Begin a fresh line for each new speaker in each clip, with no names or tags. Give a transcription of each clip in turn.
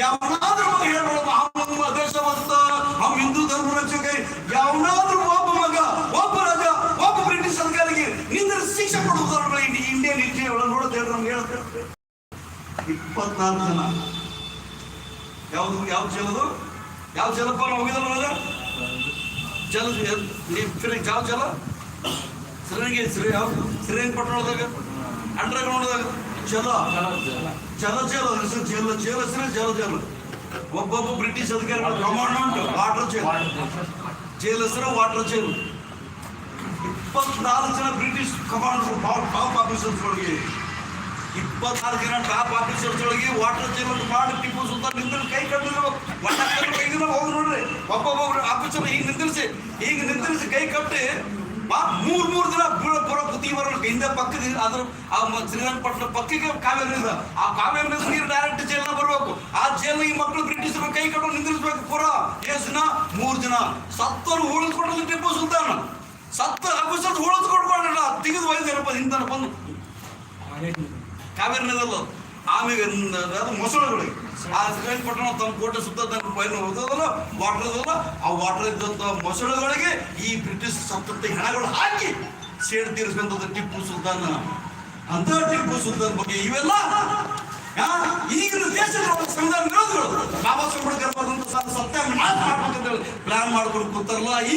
ಯಾವನಾದ್ರೂ ಮಗ ಹೇಳ್ಬೋದು ನಮ್ಮ ದೇಶವಂತ ನಮ್ಮ ಹಿಂದೂ ಧರ್ಮ ರಕ್ಷಕ. ಯಾವನಾದ್ರೂ ಒಬ್ಬ ಮಗ, ಒಬ್ಬ ರಾಜ, ಒಬ್ಬ ಬ್ರಿಟಿಷ್ ಅಧಿಕಾರಿಗೆ ನಿಂದ್ರೆ ಶಿಕ್ಷೆ ಕೊಡುವುದರ ಇಂಡಿಯನ್ ಹಿಸ್ಟ್ರಿ ಒಳಗೆ ನೋಡುತ್ತೆ ಹೇಳ್ರಿ ನಮ್ಗೆ ಹೇಳ್ತೇವೆ ಇಪ್ಪತ್ನಾಲ್ಕು ಜನ. ಯಾವ್ದು, ಯಾವ ಜಲದು? ಯಾವ ಜಲಪ್ಪ ನಾವು ಹೋಗಿದಲ್ಲ ಜಲ ಸರಿ ಯಾವ ಜಲ? ಶ್ರೀ ಶ್ರೀ ಯಾವ? ಶ್ರೀರಂಗಪಟ್ಟಣದಾಗ ಅಂಡರ್ಗ್ರೌಂಡ್ದಾಗ? ಜಲ ಚಲ ಜಲ ಹೆಸರು ಜಲ ಜಲ ಹೆಸರು ಜಲ ಜಲ ಒಬ್ಬೊಬ್ಬ ಬ್ರಿಟಿಷ್ ಅಧಿಕಾರಿಗಳ ಕಮಾಂಡ್ ವಾಟರ್ ಜೇಲ್ ಜೇಲ್ ಹೆಸರು ವಾಟರ್ ಜೇಲ್ ಇಪ್ಪತ್ನಾಲ್ಕು ಜನ ಬ್ರಿಟಿಷ್ ಕಮಾಂಡರ್ ಟಾಪ್ ಆಫೀಸರ್ಸ್ ಒಳಗೆ ಇಪ್ಪತ್ನಾಲ್ಕು ಜನ ಟಾಪ್ ಆಫೀಸರ್ಸ್ ಒಳಗೆ ವಾಟರ್ ಚೇಲ್ ಅಂತ ಮಾಡಿ ಟಿಪ್ಪು ಸುಲ್ತಾನ್ ನಿಂತ ಕೈ ಕಟ್ಟಿದ್ರು. ಕೈಗಿನ ಹೋಗಿ ನೋಡ್ರಿ. ಒಬ್ಬೊಬ್ಬ ಆಫೀಸರ್ ಹಿಂಗ್ ನಿಂತಿರಿಸಿ ಹಿಂಗ್ ನಿಂತಿರಿಸಿ ಕೈ ಕಟ್ಟಿ ಮೂರ್ ಮೂರ್ ದಿನ ಬರೋ ಬುದ್ಧಿ ಬರೋ ಹಿಂದೆ ಪಕ್ಕದ ಅದ್ರ ಆ ಶ್ರೀರಂಗಪಟ್ಟಣ ಪಕ್ಕಕ್ಕೆ ಕಾವೇರಿ ಆ ಕಾವೇರಿ ನದಿ ನೀರು ಡೈರೆಕ್ಟ್ ಜೈಲ್ನ ಬರಬೇಕು. ಆ ಜೈಲ್ ಈ ಮಕ್ಕಳು ಬ್ರಿಟಿಷರ ಕೈ ಕಟ್ಟು ನಿಂದಿರಿಸ್ಬೇಕು ಪುರ. ಎಷ್ಟು ದಿನ ಮೂರ್ ದಿನ. ಸತ್ತರು ಉಳಿದ್ಕೊಂಡಲ್ಲಿ ಟಿಪ್ಪು ಸುಲ್ತಾನ. ಸತ್ತ ಅಭಿಸತ್ ಉಳಿದ್ಕೊಂಡ್ಕೊಂಡಿಲ್ಲ ತೆಗೆದು ಒಯ್ದೇನಪ್ಪ ಹಿಂದನ ಬಂದು ಕಾವೇರಿ ನದಿಯಲ್ಲ ಆಮೇಲೆ ಅದು ಮೊಸಳೆಗಳಿಗೆ. ಆ ಶ್ರೀರಂಗಪಟ್ಟಣ ತಮ್ಮ ಕೋಟೆ ಸುತ್ತ ತನ್ನ ಪೈನ ಹೋದದಲ್ಲ ವಾಟರ್ ಅದಲ್ಲ, ಆ ವಾಟರ್ ಇದ್ದಂಥ ಮೊಸಳೆಗಳಿಗೆ ಈ ಬ್ರಿಟಿಷ್ ಸತ್ತಂತೆ ಹೆಣಗಳು ಹಾಕಿ ಸೇಡ್ ತೀರಿಸ್ಕೊಂತದ ಟಿಪ್ಪು ಸುಲ್ತಾನ್. ಅಂತ ಟಿಪ್ಪು ಸುಲ್ತಾನ್ ಬಗ್ಗೆ ಇವೆಲ್ಲ ಈಗಿನ ದೇಶದ ಸಂವಿಧಾನ ವಿರೋಧಗಳು. ಬಾಬಾ ಸಾಹೇಬ್ ಅಂಬೇಡ್ಕರ್ ಬರೆದಂತ ಸ- ಸತ್ಯ ಮಾಡ್ಬೇಕಂತ ಪ್ಲಾನ್ ಮಾಡ್ಕೊಂಡು ಕೂತಾರಲ್ಲ, ಈ,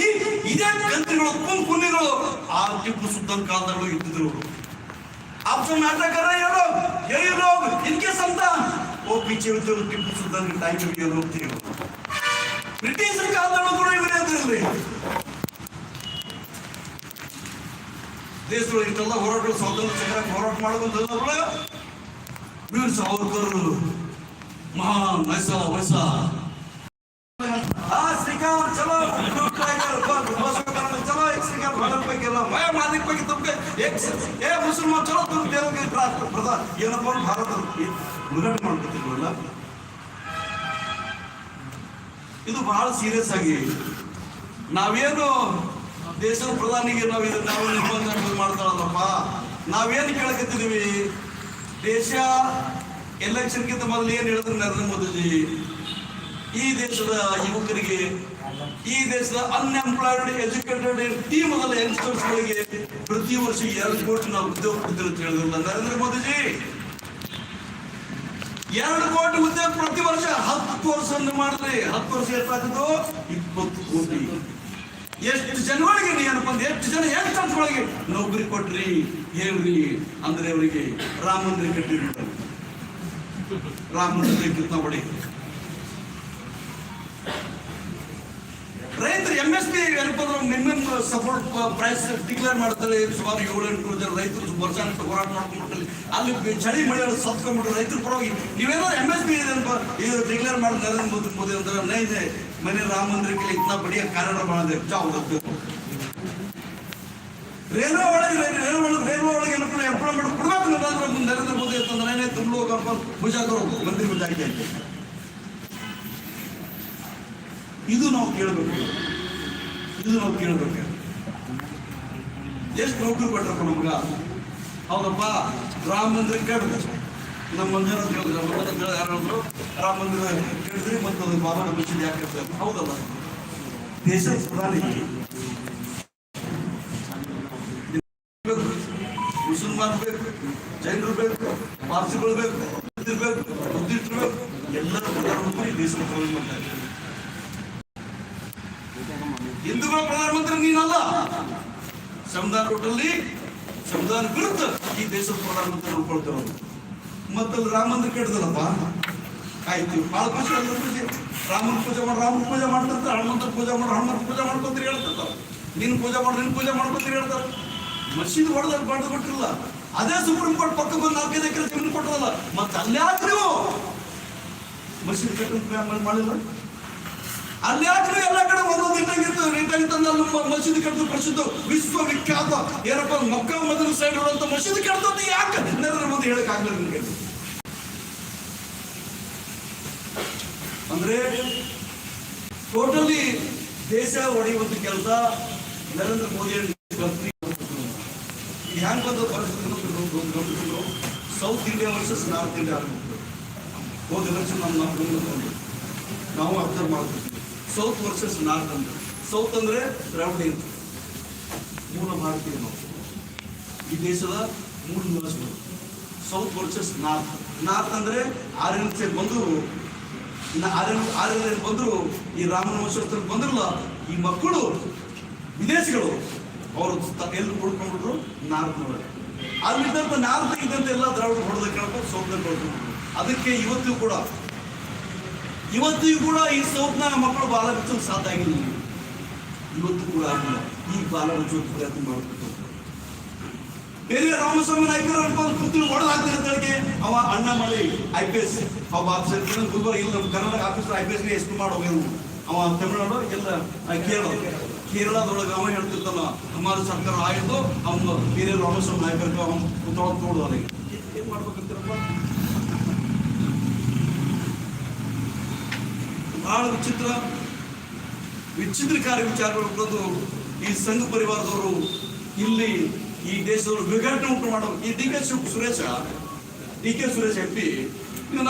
ಇದೇ ಗಂತ್ರಿಗಳು, ಕುಂಕುನಿಗಳು. ಆ ಟಿಪ್ಪು ಸುಲ್ತಾನ್ ಕಾಲದಲ್ಲೂ ಇದ್ದಿದ್ರು. आपसे नाटक कर रहे हैं ये लोग यही लोग इनके संतान वो पीछे जो टिप्पू सुल्तान के टाइम में ये लोग थे ಬ್ರಿಟಿಷ್ ಕಾಲದಲ್ಲೂ ಕೂಡ ಇವರೇ ಎದುರಿಲ್ಲ ದೇಶದೊಳಗೆ ಇಷ್ಟೆಲ್ಲ ಹೋರಾಟಗಳು ಸ್ವಾತಂತ್ರ್ಯ ಸಂಗ್ರಾಮ ಹೋರಾಟ ಮಾಡೋದಂತಲ್ಲ ವೀರ್ ಸಾವರ್ಕರ್ ಮಹಾನ್ ವಯಸ್ಸ ವಯಸ್ಸ हाँ श्रीकांत चलो टाइगर बस में करना चलो एक श्रीकांत भारत ಹೆಸರು ಚಲೋ ದುರ್ದೇವರಿಗೆ ಪ್ರಧಾನ ಏನಪ್ಪ ಒಂದು ಭಾರತ ಉದ್ಘಾಟನೆ ಮಾಡ್ಕೊತಿಲ್ವಲ್ಲ ಇದು ಬಹಳ ಸೀರಿಯಸ್ ಆಗಿ ನಾವೇನು ದೇಶದ ಪ್ರಧಾನಿಗೆ ನಾವು ಇದು ನಾವು ನಿರ್ಬಂಧ ಮಾಡ್ತಾಳಲ್ಲಪ್ಪ ನಾವೇನು ಕೇಳಕತ್ತಿದೀವಿ? ದೇಶ ಎಲೆಕ್ಷನ್ಗಿಂತ ಮೊದಲು ಏನು ಹೇಳಿದ್ರು ನರೇಂದ್ರ ಮೋದಿಜಿ? ಈ ದೇಶದ ಯುವಕರಿಗೆ ಈ ದೇಶದ ಅನ್ಎಂಪ್ಲಾಯ್ಡ್ ಎಜುಕೇಟೆಡ್ ಟೀಮ್ ಅದಲ್ಲ ಯಂಗ್ಸ್ಟರ್ಸ್ಗಳಿಗೆ ಪ್ರತಿ ವರ್ಷ ಎರಡು ಕೋಟಿ ನಾವು ಉದ್ಯೋಗ ಕೊಡ್ತೀವಿ ಹೇಳಿದ್ರಲ್ಲ ನರೇಂದ್ರ ಮೋದಿಜಿ. ಎರಡು ಕೋಟಿ ಉದ್ಯೋಗ ಪ್ರತಿ ವರ್ಷ ಹತ್ತು ವರ್ಷ ಮಾಡಿದ್ರಿ ಹತ್ತು ವರ್ಷ ಎಷ್ಟಾಗ್ತದೋ ಇಪ್ಪತ್ತು ಕೋಟಿ. ಎಷ್ಟು ಜನಗಳಿಗೆ ಏನಪ್ಪ ಅಂದ್ರೆ ಎಷ್ಟು ಜನ ಯಂಗ್ಸ್ಟರ್ಸ್ಗಳಿಗೆ ನೌಕರಿ ಕೊಟ್ರಿ, ಹೇಳ್ರಿ ಅಂದ್ರೆ ಅವರಿಗೆ ರಾಮ ಮಂದಿರ ಕಟ್ಟಿರ್ತಾರೆ. ರಾಮ ಮಂದಿರ ಕಿತ್ತ ಹೊಡಿ ರೈತರು ಎಂ ಎಸ್ ಪಿ ಏನಪ್ಪ ಮಿನಿಮಮ್ ಸಪೋರ್ಟ್ ಪ್ರೈಸ್ ಡಿಕ್ಲೇರ್ ಮಾಡ್ತಾರೆ, ಸುಮಾರು ಏಳು ಎಂಟು ಜನ ರೈತರು ವರ್ಷ ಹೋರಾಟ ಮಾಡ್ಕೊಂಡ್ಬಿಟ್ಟಲ್ಲಿ ಅಲ್ಲಿ ಚಳಿ ಮಳೆ ಸತ್ಕೊಂಡ್ಬಿಟ್ಟು ರೈತರು ಪರವಾಗಿ ನೀವೇನೋ ಎಂ ಎಸ್ ಪಿ ಇದು ಡಿಕ್ಲೇರ್ ಮಾಡಿ ನರೇಂದ್ರ ಮೋದಿ ಮೋದಿ ಅಂದ್ರೆ ನೈ ಇದೆ. ಮನೆ ರಾಮ ಮಂದಿರಕ್ಕೆ ಇತ್ನ ಬಡಿಯ ಕಾರಣ ಮಾಡಿದೆ ಹೋಗ್ಬೇಕು ರೈಲ್ವೆ ಒಳಗೆ ರೈಲ್ವೆ ಒಳಗೆ ರೈಲ್ವೆ ಒಳಗೆ ಏನಪ್ಪ ಎಂಪ್ಲಾಯ್ಮೆಂಟ್ ಕೊಡಬೇಕು ನರೇಂದ್ರ ಮೋದಿ ಅಂತಂದ್ರೆ ಏನೇ ತುಂಬಲು ಭುಜಾಕರು ಮಂದಿರ ಭುಜಾಕಿ ಅಂತ. ಇದು ನಾವು ಕೇಳಬೇಕು. ಇದು ನಾವು ಕೇಳಬೇಕು. ಎಷ್ಟು ನೌಕರಿ ಕೊಟ್ಟಪ್ಪ ನಮ್ಗ? ಹೌದಪ್ಪ, ರಾಮ ಮಂದಿರ ಕೇಳಿದ್ರು ನಮ್ಮ ಮಂದಿರ ಕೇಳಿದ್ರು ನಮ್ಮ ಮಂದಿರ ಯಾರು ಹೇಳಿದ್ರು? ರಾಮ ಮಂದಿರ ಕೇಳಿದ್ರಿ ಮತ್ತು ಅದು ಬಾಬಾ ಮಸೀದಿ ಯಾಕೆ ಹೌದಲ್ಲ? ದೇಶದ ಪ್ರಧಾನಿ. ಮುಸಲ್ಮಾನ್ ಬೇಕು, ಜೈನರು ಬೇಕು, ಪಾರ್ಸಿಗಳು ಬೇಕು ಬೇಕು, ಬುದ್ಧಿಸ್ಟರು ಬೇಕು, ಎಲ್ಲರ ಪ್ರಧಾನಮಂತ್ರಿ ದೇಶದ ಪ್ರಧಾನಮಂತ್ರಿ ಹಿಂದೂಗಳ ಪ್ರಧಾನಮಂತ್ರಿ ನೀನಲ್ಲ. ಸಂವಿಧಾನ ಕೊಟ್ಟಲ್ಲಿ ಸಂವಿಧಾನ ವಿರುದ್ಧ ಈ ದೇಶದ ಪ್ರಧಾನಮಂತ್ರಿ ನೋಡ್ಕೊಳ್ತಾರ ಮತ್ತಲ್ಲಿ ರಾಮಂದ್ರ ಮಂದಿರ ಕೇಳಿದಲ್ಲಪ್ಪ ಆಯ್ತು ಭಾಳ ಖುಷಿ ಅಲ್ಲ ಖುಷಿ. ರಾಮನ ಪೂಜೆ ಮಾಡಿ, ರಾಮನ ಪೂಜೆ ಮಾಡ್ತಿರ್ತಾರೆ ಹನುಮಂತನ ಪೂಜೆ ಮಾಡಿ ಹನುಮಂತ ಪೂಜೆ ಮಾಡ್ಕೊಂತೀರಿ ಹೇಳ್ತಿರ್ತಾರೆ ನಿನ್ನ ಪೂಜೆ ಮಾಡಿ ನಿನ್ನ ಪೂಜೆ ಮಾಡ್ಕೊಂತೀರಿ ಹೇಳ್ತಾರೆ. ಮಸೀದಿ ಹೊಡೆದಲ್ಲಿ ಬಡ್ದು ಕೊಟ್ಟಿರಲ್ಲ ಅದೇ ಸುಪ್ರೀಂ ಕೋರ್ಟ್ ಪಕ್ಕ ಬಂದು ನಾಲ್ಕೈದು ಎಕರೆ ಜಮೀನು ಕೊಟ್ಟದಲ್ಲ ಮತ್ತೆ ಅಲ್ಲೇ ನೀವು ಮಸೀದಿ ಕಟ್ಟ ಮಾಡಿಲ್ಲ? ಅಲ್ಲಿ ಯಾಕ್ರಿ ಎಲ್ಲ ಕಡೆ ಒಂದೊಂದು ಇಟ್ಟಾಗಿತ್ತು ನೀಟಾಗಿ ತಂದು ಅಲ್ಲಿ ಮಸೀದಿ ಕಟ್ಟಿದ ಪ್ರಸಿದ್ಧ ವಿಶ್ವವಿಖ್ಯಾತ ಏನಪ್ಪ ಮಕ್ಕ ಮೊದಲು ಸೈಡ್ ಇರುವಂತ ಮಸೀದಿ ಕಟ್ಟಿದ ಯಾಕೆ? ನರೇಂದ್ರ ಮೋದಿ ಹೇಳಕ್ ಆಗ್ಲಿಲ್ಲ ನಿಮಗೆ. ಅಂದ್ರೆ ಟೋಟಲಿ ದೇಶ ಒಡೆಯುವಂತ ಕೆಲಸ ನರೇಂದ್ರ ಮೋದಿ ಹ್ಯಾಂಗ್ ಬಂದ ಪರಿಸ್ಥಿತಿ south India versus north India ಹೋದ ಎಲೆಕ್ಷನ್ ನಮ್ಮ ನಾವು ಅಬ್ಸರ್ವ್ ಮಾಡ್ತೀವಿ ಸೌತ್ ವರ್ಸಸ್ ನಾರ್ತ್ ಅಂದ್ರೆ? ಸೌತ್ ಅಂದ್ರೆ ದ್ರಾವಿಡಿ ಅಂತ. ಮೂಲ ಭಾರತೀಯ ನಾವು ಈ ದೇಶದ ಮೂಲ ನಿವಾಸಿಗಳು ಸೌತ್ ವರ್ಸಸ್ ನಾರ್ತ್. ನಾರ್ತ್ ಅಂದ್ರೆ ಆರ್ಯನ್ ಸೈಡ್ ಬಂದು ಆರ್ಯನ್ ಆರ್ಯನ್ ಬಂದ್ರು, ಈ ರಾಮನ ಬಂದ್ರಲ್ಲ, ಈ ಮಕ್ಕಳು, ವಿದೇಶಿಗಳು, ಅವರು ಎಲ್ಲಿ ನಾರ್ತ್ ಒಳಗೆ ಅಲ್ಲಿದ್ದಂತ ನಾರ್ತ್, ಇದ್ದಂತೆ ಎಲ್ಲ ದ್ರಾವಿಡ ಹೊಡೆದ ಕೇಳ್ಕೊಂಡು ಸೌತ್ ಹೊಡ್ಕೊಂಡ್ಬಿಟ್ರು ಅದಕ್ಕೆ ಇವತ್ತು ಕೂಡ ಇವತ್ತಿಗೂ ಕೂಡ ಈ ಸೋಪ್ನ ಮಕ್ಕಳು ಬಾಲ ಬಿಚ್ಚಲು ಸಾಧ್ಯ ಆಗಿಲ್ಲ. ಇವತ್ತು ಕೂಡ ಆಗಿಲ್ಲ. ಈ ಬಾಲ ಬಿಚ್ಚೋದು ಪ್ರಯತ್ನ ಮಾಡಬೇಕು. ಬೇರೆ ರಾಮಸ್ವಾಮಿ ನಾಯ್ಕರ ಕೂತು ಅವ ಅವ ಮಳೆ ಐ ಪಿ ಎಸ್ ಅವ ಆಫೀಸರ್ ಗುಲ್ಬರ್ಗ, ಇಲ್ಲ ನಮ್ಮ Karnataka officer I P S ಎಷ್ಟು ಮಾಡೋಗೇನು ಅವ ತಮಿಳ್ನಾಡು, ಎಲ್ಲ ಕೇರಳ. ಕೇರಳದೊಳಗೆ ಅವ ಹೇಳ್ತಿರ್ತಾನ, ಹಮಾರ ಸರ್ಕಾರ ಆಯಿತು ಅವನು ಬೇರೆ ರಾಮಸ್ವಾಮಿ ನಾಯ್ಕರ್ಗೆ ಅವನು ಕುತ್ಕೊಳ್ಳೋದು ನೋಡು ಅವನಿಗೆ. ಏನ್ ಮಾಡ್ಬೇಕಂತೀರಪ್ಪ? ಬಹಳ ವಿಚಿತ್ರ ವಿಚಿತ್ರಕಾರಿ ವಿಚಾರಗಳು ಬಂದು ಈ ಸಂಘ ಪರಿವಾರದವರು ಇಲ್ಲಿ ಈ ದೇಶದವರು ವಿಘಟನೆ ಉಂಟು ಮಾಡೋ ಈ D K Suresh, D K Suresh M P ಇನ್ನು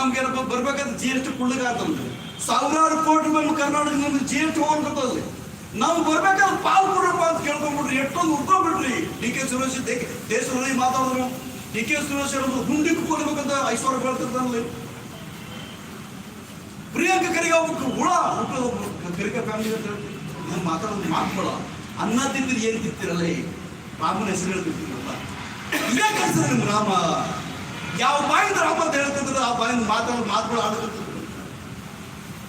ಬರ್ಬೇಕಾದ್ರೆ ಜಿ ಎಸ್ ಟಿ ಕುಳ್ಳಗಾಗ್ತದೆ ಸಾವಿರಾರು ಕೋಟಿ ನಮ್ಮ ಕರ್ನಾಟಕ ಜಿ ಎಸ್ ಟಿ ಹೋಗ್ಬೇಕಲ್ಲಿ ನಾವು ಬರ್ಬೇಕಾದ್ರೆ ಪಾಲ್ ಕೊಡಪ್ಪ ಅಂತ ಕೇಳ್ಕೊಂಡ್ಬಿಟ್ರಿ ಎಷ್ಟೊಂದು ಬಿಡ್ರಿ ಡಿ ಕೆ ಸುರೇಶ್ ದೇಶದಲ್ಲಿ ಮಾತಾಡಿದ್ರು. ಡಿ ಕೆ ಸುರೇಶ್ ಹೇಳೋದು ಗುಂಡಿಗೆ ಕೊಡ್ಬೇಕಂತ ಐಶ್ವರ್ಯ ಹೇಳ್ತಿರ್ತಾನಲ್ಲಿ. ಪ್ರಿಯಾಂಕ ಕರಿಗೆ ಹೋಗ್ಬಿಟ್ಟು ಹುಳ ಹುಟ್ಟು ಕರಿಕೆ ಫ್ಯಾಮಿಲಿ ಅಂತ ಹೇಳ್ತೀವಿ ನಾನು ಮಾತಾಡೋದು ಮಾತ್ಬೇಡ ಅನ್ನ ತಿಂದಿದ್ದು ಏನು ತಿಂತಿರಲ್ಲ? ರಾಮನ ಹೆಸರು ಹೇಳ್ತಿರ್ತೀರಲ್ಲ ಇದೇ ಕೆಲಸ ನಿಮ್ಮ ರಾಮ. ಯಾವ ಬಾಯಿಂದ ರಾಮ ಅಂತ ಹೇಳ್ತಿದ್ರು, ಆ ಬಾಯಿಂದ ಮಾತಾಡೋದು ಮಾತುಗಳು ಆಡೋದು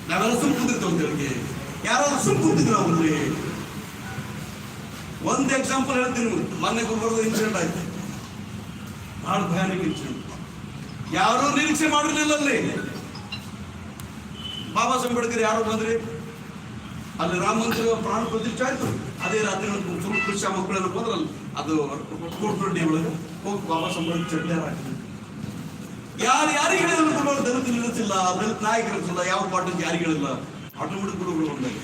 ನಾವೆಲ್ಲ ಸುಮ್ ಕುಂತಿರ್ತೇವೆ ಅಂತೇಳಿಗೆ ಯಾರಾದ್ರೂ ಸುಮ್ ಕುಂತಿದ್ರು ಅವ್ರಲ್ಲಿ ಒಂದ್ ಎಕ್ಸಾಂಪಲ್ ಹೇಳ್ತೀನಿ. ಮೊನ್ನೆ ಗುಲ್ಬರ್ಗ ಇನ್ಸಿಡೆಂಟ್ ಆಯ್ತು. ಬಹಳ ಭಯಾನಕ ಇನ್ಸಿಡೆಂಟ್ ಯಾರು ನಿರೀಕ್ಷೆ ಮಾಡಿರಲಿಲ್ಲ ಅಲ್ಲಿ. ಬಾಬಾ ಸಾಹೇಬ್ ಅಂಬೇಡ್ಕರ್ ಯಾರು ಬಂದ್ರಿ? ಅಲ್ಲಿ ರಾಮ ಮಂದಿರ ಪ್ರಾಣ ಪ್ರತಿಷ್ಠೆ ಆಯ್ತು. ಅದೇ ರಾತ್ರಿ ಒಂದು ಕೃಷಿ ಮಕ್ಕಳೆಲ್ಲ ಬಂದ್ರಲ್ಲ, ಅದು ಕೋರ್ಟ್ ಒಳಗೆ ಹೋಗಿ ಬಾಬಾ ಸಾಹೇಬ್ ಚಟ್ಟಿ ಹಾಕಿದ್ರು. ಯಾರು ಯಾರಿಗೆ ಹೇಳಿದ್ರು ದಲಿತ ನಿಲ್ಲಿಸಿಲ್ಲ, ದಲಿತ ನಾಯಕ ಇರುತ್ತಿಲ್ಲ ಯಾವ ಪಾರ್ಟಿ ಯಾರಿಗೆ ಹೇಳಿಲ್ಲ. ಆಟೋಮೆಟಿಕ್ ಗುರುಗಳು ಬಂದಾಗ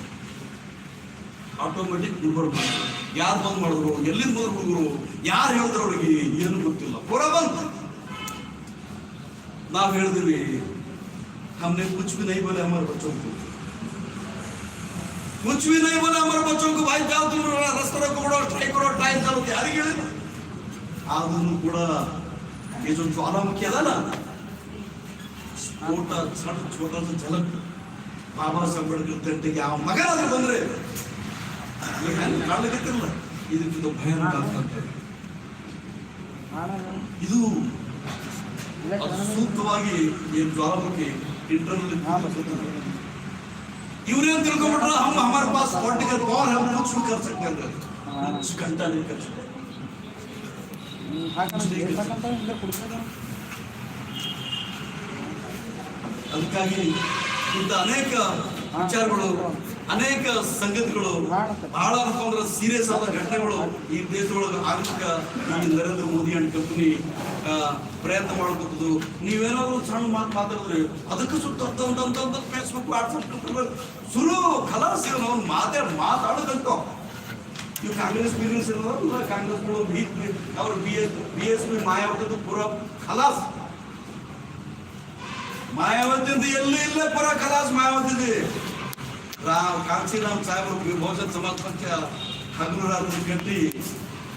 ಆಟೋಮೆಟಿಕ್ ಗುರುಗಳು ಯಾರು ಬಂದ್ ಮಾಡಿದ್ರು, ಎಲ್ಲಿಂದ ಬಂದ್ರು ಹುಡುಗರು ಯಾರು ಹೇಳಿದ್ರು ಅವ್ರಿಗೆ ಏನು ಗೊತ್ತಿಲ್ಲ. ಪುರ ಬಂತು. ನಾವು ಹೇಳಿದ್ವಿ हमने कुछ भी नहीं बोले हमारे बच्चों को कुछ भी नहीं बोले हमारे बच्चों को भाई जाओ तुम रास्ता रोको ಬಿಡೋ ಟ್ರೈ ಕರೋ ಟ್ರೈ ಕರೋ ಅಂತ ಯಾರಿಗೆ ಹೇಳಿದ್ರು ಅದನ್ನು ಕೂಡ ये जो ज्वालामुखी ಅದಲ್ಲ ಸ್ಫೋಟ ಸಣ್ಣ ಛೋಟದ ಝಲಕ್ ಬಾಬಾ ಸಾಹೇಬ್ ಅಂಬೇಡ್ಕರ್ ತಂಟೆಗೆ ಆ ಮಗನಾದ್ರೂ ಬಂದ್ರೆ ಕಾಣಲಿಕ್ಕಿಲ್ಲ ಇದಕ್ಕಿಂತ ಭಯಾನಕ ಆಗ್ತದೆ ಇದು ಅದು ಸೂಕ್ತವಾಗಿ ಏನು ಜ್ವಾಲಾಮುಖಿ ಇಂಟರ್ನಲ್ ಇವ್ರೇನ್ ತಿಳ್ಕೊಂಡ್ಬಿಟ್ರ हम हमारे पास पॉलिटिकल पावर हम कुछ भी कर सकते हैं कुछ घंटा नहीं कर सकते ಅದಕ್ಕಾಗಿ ಇಂಥ ಅನೇಕ ವಿಚಾರಗಳು ಅನೇಕ ಸಂಗತಿಗಳು ಬಹಳ ಅನ್ಕೊಂಡ್ರೆ ಸೀರಿಯಸ್ ಆದ ಘಟನೆಗಳು ಈ ದೇಶದೊಳಗೆ ಆಗ್ಲಿಕ್ಕ ಈ ನರೇಂದ್ರ ಮೋದಿ ಅಂಡ್ ಕಂಪನಿ ಪ್ರಯತ್ನ ಮಾಡ್ಬೋದು ನೀವೇನಾದ್ರು ಸಣ್ಣ ಮಾತು ಮಾತಾಡಿದ್ರೆ ಅದಕ್ಕೆ ಸುತ್ತ ಫೇಸ್ಬುಕ್ ವಾಟ್ಸಪ್ ಶುರು ಖಲಾಸ್ ಅವ್ನು ಮಾತಾಡ್ ಮಾತಾಡೋದಂತ. ಇವು ಕಾಂಗ್ರೆಸ್ ಬಿಸ್ನೆಸ್ ಇರೋದ್ರ ಕಾಂಗ್ರೆಸ್ ಅವ್ರು B S B S P Mayawati ಪೂರ ಖಲಾಸ್. ಮಾಯಾವತಿ ಎಲ್ಲಿ ಇಲ್ಲ ಪುರ ಖಲಾಸ್ ಮಾಯಾವತಿದೆ ರಾಮ್ ಕಾಂಚೀರಾಮ್ ಸಾಹೇಬರು ಬಹುಜನ್ ಸಮಾಜ ಪಕ್ಷ ಹಗಲು ರಾತ್ರಿ ಕಟ್ಟಿ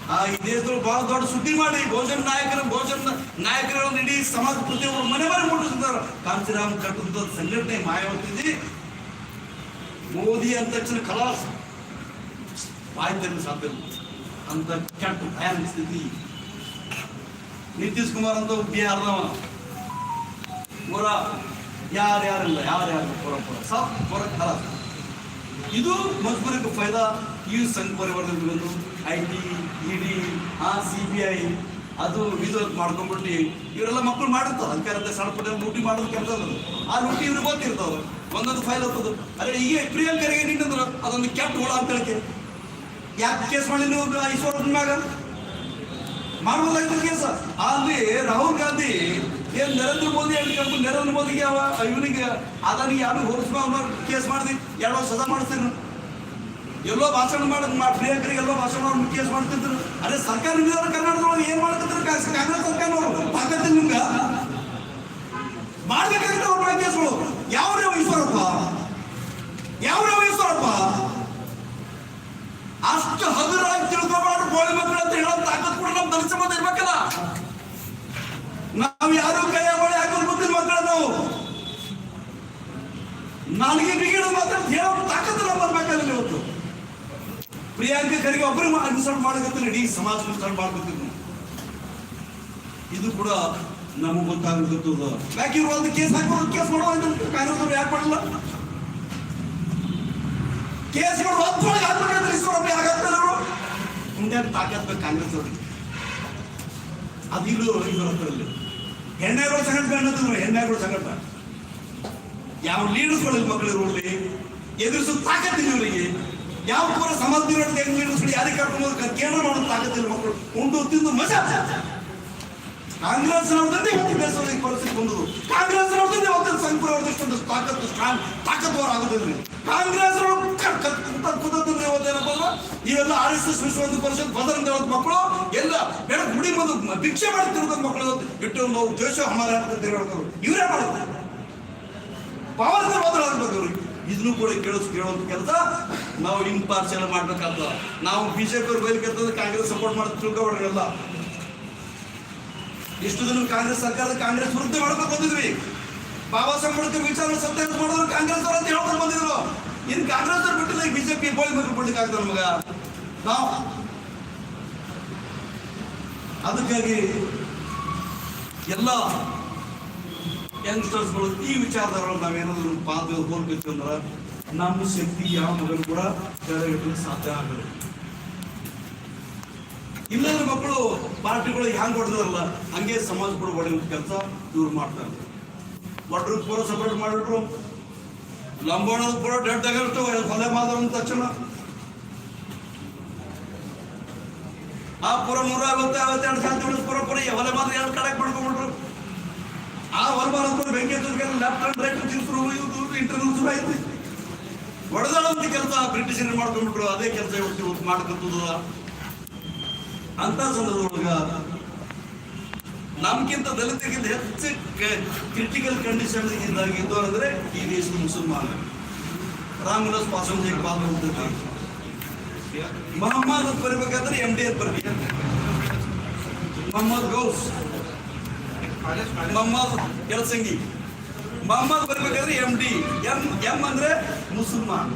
ಆ ಈ ದೇಶದೊಳಗೆ ಬಹಳ ದೊಡ್ಡ ಸುದ್ದಿ ಮಾಡಿ ಬಹುಜನ್ ನಾಯಕರು ಬಹುಜನ್ ನಾಯಕರ ಒಂದು ಇಡೀ ಸಮಾಜ ಪ್ರತಿಯೊಬ್ಬರು ಮನೆ ಮನೆ ಮುಟ್ಟಿಸಿದ್ದಾರೆ ಕಾಂಚೀರಾಮ್ ಕಟ್ಟದ ಸಂಘಟನೆ ಮಾಯಾವತಿದೆ ಮೋದಿ ಅಂದ ತಕ್ಷಣ ಖಲಾಸ್ ಬಾಯಿ ತೆರಲು ಸಾಧ್ಯ ಇಲ್ಲ. ಅಂತ ಕೆಟ್ಟ ಭಯಾನಕ ಸ್ಥಿತಿ ನಿತೀಶ್ ಕುಮಾರ್ ಅಂತ ಬಿಹಾರದವ ಪೂರ ಯಾರ್ಯಾರಿಲ್ಲ ಯಾರ್ಯಾರು ಪೂರ ಪೂರ ಸಾಫ್ ಪೂರ ಖಲಾಸ್ ಇದು ಮಜ್ಬೂರಕ್ಕೆ ಫೈದಾ. ಈ ಸಂಘ ಪರಿವಾರದಲ್ಲಿ ಬಂದು ಐ ಟಿ ಇಡಿ ಆ ಸಿ ಬಿ ಐ, ಅದು ಇದು ಅದು ಮಾಡ್ಕೊಂಡ್ಬಿಟ್ಟು ಇವರೆಲ್ಲ ಮಕ್ಕಳು ಮಾಡಿರ್ತಾರೆ. ಅದಕ್ಕೆ ಸಣ್ಣ ಪುಟ್ಟ ಲೂಟಿ ಮಾಡೋದು ಕೆಲಸ ಅದು. ಆ ರೂಟಿ ಇವ್ರಿಗೆ ಗೊತ್ತಿರ್ತಾವ. ಒಂದೊಂದು ಫೈಲ್ ಹೋಗ್ತದೆ ಅರೆ ಈಗ ಪ್ರಿಯಾಂಕರಿಗೆ ನಿಂತಂದ್ರೆ ಅದೊಂದು ಕೆಟ್ಟ ಹುಳ ಅಂತ ಹೇಳಕ್ಕೆ ಯಾಕೆ ಕೇಸ್ ಮಾಡಿ ನೀವು ಐಶ್ವರ್ಯದ ಮ್ಯಾಗ? ಮಾಡ್ಬೋದಾಗ್ತದೆ ಕೇಸ ಅಲ್ಲಿ ರಾಹುಲ್ ಗಾಂಧಿ ಏನ್ ನರೇಂದ್ರ ಮೋದಿ ಹೇಳ್ಕೊಂಡು ನರೇಂದ್ರ ಮೋದಿಗೆ ಅವ, ಇವನಿಗೆ ಅದನಿಗೆ ಯಾರು ಹೋಲಿಸ್ಕೊಂಡು ಕೇಸ್ ಮಾಡಿದ್ವಿ ಎರಡು ಸದಾ ಮಾಡಿಸ್ತೀನಿ. ಎಲ್ಲೋ ಭಾಷಣ ಮಾಡೋದು ಮಾ ಪ್ರಿಯಾಂಕರಿಗೆ ಎಲ್ಲೋ ಭಾಷಣ ಮಾಡಿ ಕೇಸ್ ಮಾಡ್ತಿದ್ರು. ಅರೆ, ಸರ್ಕಾರ ನಿಮ್ಮಿದವ್ರು ಕರ್ನಾಟಕದೊಳಗೆ ಏನ್ ಮಾಡ್ತಿದ್ರು? ಕಾಂಗ್ರೆಸ್ ಸರ್ಕಾರ ತಾಕತ್ತಿಲ್ಲ ನಿಮ್ಗ. ಮಾಡ್ಬೇಕಾಗಿತ್ತು ಅವ್ರ ಮೇಲೆ ಕೇಸ್ಗಳು ಯಾವ ಈಶ್ವರಪ್ಪ ಯಾವ ಈಶ್ವರಪ್ಪ ಅಷ್ಟು ಹಗುರಾಗಿ ತಿಳ್ಕೊಬಾರ್ದು ಗೋಳಿ ಮಕ್ಕಳು ಅಂತ ಹೇಳೋ ತಾಕತ್ ಕೂಡ ನಮ್ಮ ದಲಿತ ಸಮಾಜ ಇರ್ಬೇಕಲ್ಲ ನಾವು ಯಾರು ಕೈ ಬಳಿ ಹಾಕೊಂಡು ಗೊತ್ತಿಲ್ಲ ಮಕ್ಕಳು ನಾವು ನನಗೆ ಬಿಗಿಡ ಮಾತ್ರ ಹೇಳೋ ತಾಕತ್ತು ನಾವು ಬರ್ಬೇಕಲ್ಲ ಇವತ್ತು ಪ್ರಿಯಾಂಕ ಖರ್ಗೆ ಒಬ್ಬರು ಅನುಸರಣೆ ಮಾಡಕತ್ತಿಲ್ಲ ಇಡೀ ಸಮಾಜ ಅನುಸರಣೆ ಮಾಡ್ಕೊತಿದ್ರು ಇದು ಕೂಡ ನಮಗೆ ಗೊತ್ತಾಗತ್ತದ ಯಾಕೆ ಇವ್ರು ಒಂದು ಕೇಸ್ ಹಾಕೋದು ಕೇಸ್ ಮಾಡುವ ಕಾಂಗ್ರೆಸ್ ಯಾಕೆ ಮಾಡಲ್ಲ? ಕೇಸ್ ಒತ್ತೊಳಗೆ ಮುಂದೆ ತಾಕತ್ಬೇಕು ಕಾಂಗ್ರೆಸ್ ಅವ್ರಿಗೆ. ಅದಿಲ್ಲ ಇವ್ರ ಹತ್ರದಲ್ಲಿ. ಹೆಣ್ಣೆಗಳು ಸಂಘಟನೆ ಹೆಣ್ಣೆ ಹೆಣ್ಣೆಗಳು ಸಂಘಟನೆ ಯಾವ ಲೀಡರ್ಸ್ಗಳು ಮಕ್ಕಳು ಎದುರಿಸೋ ಇವರಿಗೆ. ಯಾವ ಕೂರ ಹೆಂಗ್ ಲೀಡರ್ಸ್ಗಳು ಯಾರಿಗೆ ಕರ್ಕೊಂಡು ಕೇಂದ್ರ ಮಾಡೋ ತಾಕತ್ತಿಲ್ಲ ಮಕ್ಕಳು. ಉಂಡು ತಿಂದು ಮಜಾ. ಕಾಂಗ್ರೆಸ್ ನೋಡಿದ್ರೆ ಇವತ್ತು ದೇಶದಲ್ಲಿ ಪರಿಸ್ಥಿತಿ ಕಾಂಗ್ರೆಸ್ ನೋಡಿದ್ರೆ ಇವತ್ತು ಸಂಘಪುರ ಇಷ್ಟೊಂದು ತಾಕತ್ತು, ಸ್ಟ್ರಾಂಗ್, ತಾಕತ್ವರ ಆಗುದಿಲ್ಲ. ಕಾಂಗ್ರೆಸ್ ಇವೆಲ್ಲ ಆರ್ ಎಸ್ ಎಸ್ ವಿಶ್ವ ಪರಿಷತ್ ಬದರಂತ ಮಕ್ಕಳು, ಎಲ್ಲ ಬೇಡ ಗುಡಿ ಬಂದು ಭಿಕ್ಷೆ ಮಾಡುತ್ತಿರುವ ಮಕ್ಕಳು ಇಟ್ಟು ನಾವು ದೇಶ ಹಮಾರ ಅಂತ ಇವರೇ ಮಾಡ್ತಾರೆ. ಪವರ್ ಬದಲಾಗಬೇಕು ಇದನ್ನು ಕೂಡ ಕೇಳೋದು ಕೆಲಸ ನಾವು ಇಂಪಾರ್ಶಲ್ ಮಾಡ್ಬೇಕಾಗ್ತದ. ನಾವು ಬಿಜೆಪಿ ಅವ್ರು ಬೈಲಿಕ್ಕೆ ಕಾಂಗ್ರೆಸ್ ಸಪೋರ್ಟ್ ಮಾಡೋದು ತಿಳ್ಕೊಬೇಡ್ರಿ ಎಲ್ಲ ಇಷ್ಟು ದಿನ ಕಾಂಗ್ರೆಸ್ ಸರ್ಕಾರದ ಕಾಂಗ್ರೆಸ್ ವಿರುದ್ಧ ಮಾಡ್ಬೇಕು ಬಂದಿದ್ವಿ ಬಾಬಾ ಸಾಹೇಬ್ ಅಂಬೇಡ್ಕರ್ ವಿಚಾರ ಸತ್ಯಾಗ್ರಹ ಮಾಡಿದ್ರು, ಕಾಂಗ್ರೆಸ್ ಅವರು ಅಂತ ಹೇಳ್ಕೊಂಡು ಬಂದಿದ್ರು. ಇನ್ನು ಕಾಂಗ್ರೆಸ್ ಅವ್ರು ಬಿಟ್ಟಿಲ್ಲ, ಈಗ ಬಿಜೆಪಿ ಬೋಳಿ ಮಕ್ಕಳು ಬಿಡ್ಲಿಕ್ಕೆ ಆಗ್ತದೆ ನಮಗ. ನಾವು ಅದಕ್ಕಾಗಿ ಎಲ್ಲ ಯಂಗ್ಸ್ಟರ್ಸ್ಗಳು ಈ ವಿಚಾರದಲ್ಲಿ ನಾವೇನಾದ್ರು ಪಾದ ಹೋಗ್ಬೇಕು ಅಂದ್ರೆ ನಮ್ಮ ಶಕ್ತಿ ಯಾವ ಮಗನು ಕೂಡ ಕೆಳಗಿಡ್ಲಿಕ್ಕೆ ಸಾಧ್ಯ ಆಗಲ್ಲ. ಇಲ್ಲದ ಮಕ್ಕಳು ಪಾರ್ಟಿಗಳು ಹ್ಯಾಂಗ್ ಹೊಡೆದ್ರಲ್ಲ, ಹಂಗೆ ಸಮಾಜ ಕೂಡ ಹೊಡೆಯುವ ಕೆಲಸ ಇವ್ರು ಮಾಡ್ತಾರೆ. ಒಡ್ರು ಪೂರ ಸಪೋರ್ಟ್ ಮಾಡಿಬಿಟ್ರು. ಲಂಬೋಣದ ಕೂಡ ಡೆಡ್ ಆಗಿರ್ತು ಕೊಲೆ ಮಾಡಿದ್ರು ತಕ್ಷಣ. ಆ ಪೂರ ನೂರ ಐವತ್ತು ಐವತ್ತೆರಡು ಸಾವಿರ ಪೂರ ಪೂರ ಹೊಲೆ ಮಾದರಿ ಎರಡು ಕಡೆಗೆ ಮಾಡ್ಕೊಂಡ್ಬಿಟ್ರು? ಆ ಹೊಲಮಾನ ಪೂರ ಬೆಂಕಿ ಹಚ್ಚಿದ್ಕೆಲ್ಲ ಲೆಫ್ಟ್ ಅಂಡ್ ರೈಟ್ ತಿರ್ಸ್ರು ಇವ್ರು ಇಂಟರ್ನಲ್ ಶುರು ಆಯ್ತು. ಹೊಡೆದಾಳಂತ ಕೆಲಸ ಬ್ರಿಟಿಷರು ಮಾಡ್ಕೊಂಡ್ಬಿಟ್ರು, ಅದೇ ಕೆಲಸ ಇವತ್ತು ಇವತ್ತು ಮಾಡ್ಕೊತದ ಅಂತ ಸಂದರ್ಭದೊಳಗ ನಮ್ಗಿಂತ ದಲಿತರಿಗಿಂತ ಹೆಚ್ಚು ಕ್ರಿಟಿಕಲ್ ಕಂಡೀಷನ್ ಇದ್ದಾಗಿದ್ದು ಅಂದ್ರೆ ಈ ದೇಶದ ಮುಸಲ್ಮಾನ. ರಾಮ್ ವಿಲಾಸ್ ಪಾಸ್ವಾನ್ ಜೈಗೆ ಬಾಲ್ ಮೊಹಮ್ಮದ್ ಬರಬೇಕಾದ್ರೆ ಎಂ ಡಿ ಅಂತ ಬರ್ಬೇಕು. ಮೊಹಮ್ಮದ್ ಗೌಸ್. ಮೊಹಮ್ಮದ್ ಕೆಲಸಂಗಿ ಮೊಹಮ್ಮದ್ ಬರ್ಬೇಕಾದ್ರೆ ಎಂ ಡಿ ಎಂ ಎಂ ಅಂದ್ರೆ ಮುಸಲ್ಮಾನ್.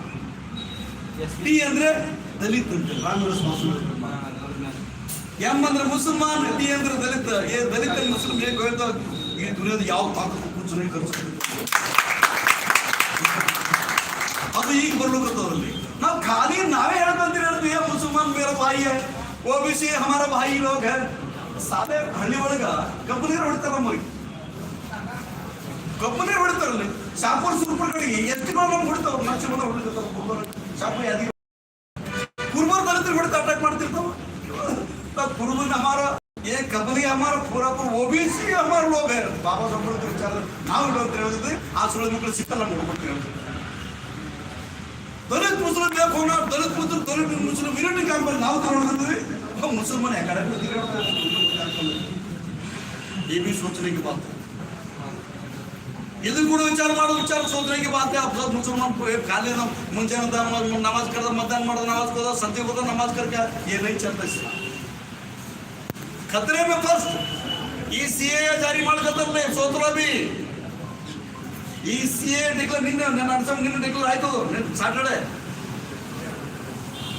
ಡಿ ಅಂದ್ರೆ ದಲಿತ್ ಅಂತ ರಾಮ್ ವಿಲಾಸ್ ಪಾಸ್ವಾನ್ ಎಂ ಅಂದ್ರೆ ಮುಸಲ್ಮಾನ್ ಡಿ ಅಂದ್ರೆ ದಲಿತ. ಏ ದಲಿತ ಮುಸ್ಲಿಂ ಹೇಗೆ ಹೇಳ್ತಾ ಈ ದುನಿಯಾದ ಯಾವ ತಾಕತ್ತು ಕುಚ್ಚನೆ ಕಲಿಸ್ತಾರೆ ಅದು ಈಗ ಬರ್ಲಿಕ್ಕತ್ತದ್ರಲ್ಲಿ ನಾವು ಖಾಲಿ ನಾವೇ ಹೇಳ್ಕೊಂತೀವಿ ಹೇಳ್ತೀವಿ ಏ, ಮುಸಲ್ಮಾನ್ ಮೇರ ಬಾಯಿ ಓ, ಬಿ, ಸಿ, ಹಮಾರ ಬಾಯಿ ಲೋಗ ಸಾದೇ ಹಳ್ಳಿ ಒಳಗ ಕಬ್ಬು ನೀರು ಹೊಡಿತಾರ ನಮಗೆ ಕಬ್ಬು ನೀರು ಹೊಡಿತಾರಲ್ಲಿ ಶಾಪುರ ಸೂರ್ಪರ್ಗಳಿಗೆ ಎಷ್ಟು ನಮ್ಗೆ ಹೊಡಿತಾವ? ನಕ್ಷ ಬಂದ ಹೊಡಿತಾವ ಕುರ್ಬಾರ ಶಾಪು ಯಾದಿ ಕುರ್ಬಾರ ದಲಿತರ ಹೊಡಿತಾ ಅಟ್ಯಾಕ್ ಮಾಡ್ತಿರ್ತಾವ? ಕುರುಬನ ಅಮಾರ ಏ ಕಬ್ಬನಿ ಅಮಾರ ಪೂರಾಪುರ ಒಬಿಸಿ ಅಮಾರ ಲೋಕ ಬಾಬಾ ಸಾಹೇಬ್ ವಿಚಾರ ನಾವು ಇಲ್ಲ ಅಂತ ಹೇಳಿದ್ರೆ ಆ ಸುಳ್ಳು ಮಕ್ಕಳು ಸಿಕ್ಕಲ್ಲ ನೋಡ್ಕೊಡ್ತೀವಿ ದಲಿತ ಮುಸ್ಲಿಂ ಫೋನ್ ದಲಿತ ಮುಸ್ಲಿಂ ದಲಿತ ಮುಸ್ಲಿಂ ಇರಟಿ ಕಾಂಬಲ್ಲಿ. ನಾವು ತಗೊಂಡಿದ್ವಿ ಮುಸಲ್ಮಾನ್ ಯಾಕಡೆ ये भी सोचने की बात है ಇದು ಕೂಡ ವಿಚಾರ ಮಾಡೋ ವಿಚಾರ ಸೋದನೆಗೆ ಬಾತೆ ಅಫ್ಜಲ್ ಮುಸಲ್ಮಾನ್ ಖಾಲಿ ನಾವು ಮುಂಜಾನೆ ನಮಾಜ್ ಕರೆದ ಮಧ್ಯಾಹ್ನ ಮಾಡೋದು ನಮಾಜ್ ಕರೆದ ಸಂಜೆ ಹೋದ ನಮಾಜ್ ಕರ್ಕ ಏನೈ ಚಲ್ತ खतरे में फर्स्ट ಈ ಸಿ ಎ ಜಾರಿ ಮಾಡ್ಕೊತಾರಲ್ಲ ಸೋತ್ರ B E C A declare ನಿನ್ನೆ ನನ್ನ ಅನ್ಸಮ್ ನಿನ್ನೆ ಡಿಕ್ಲೇರ್ ಆಯ್ತು सैटरडे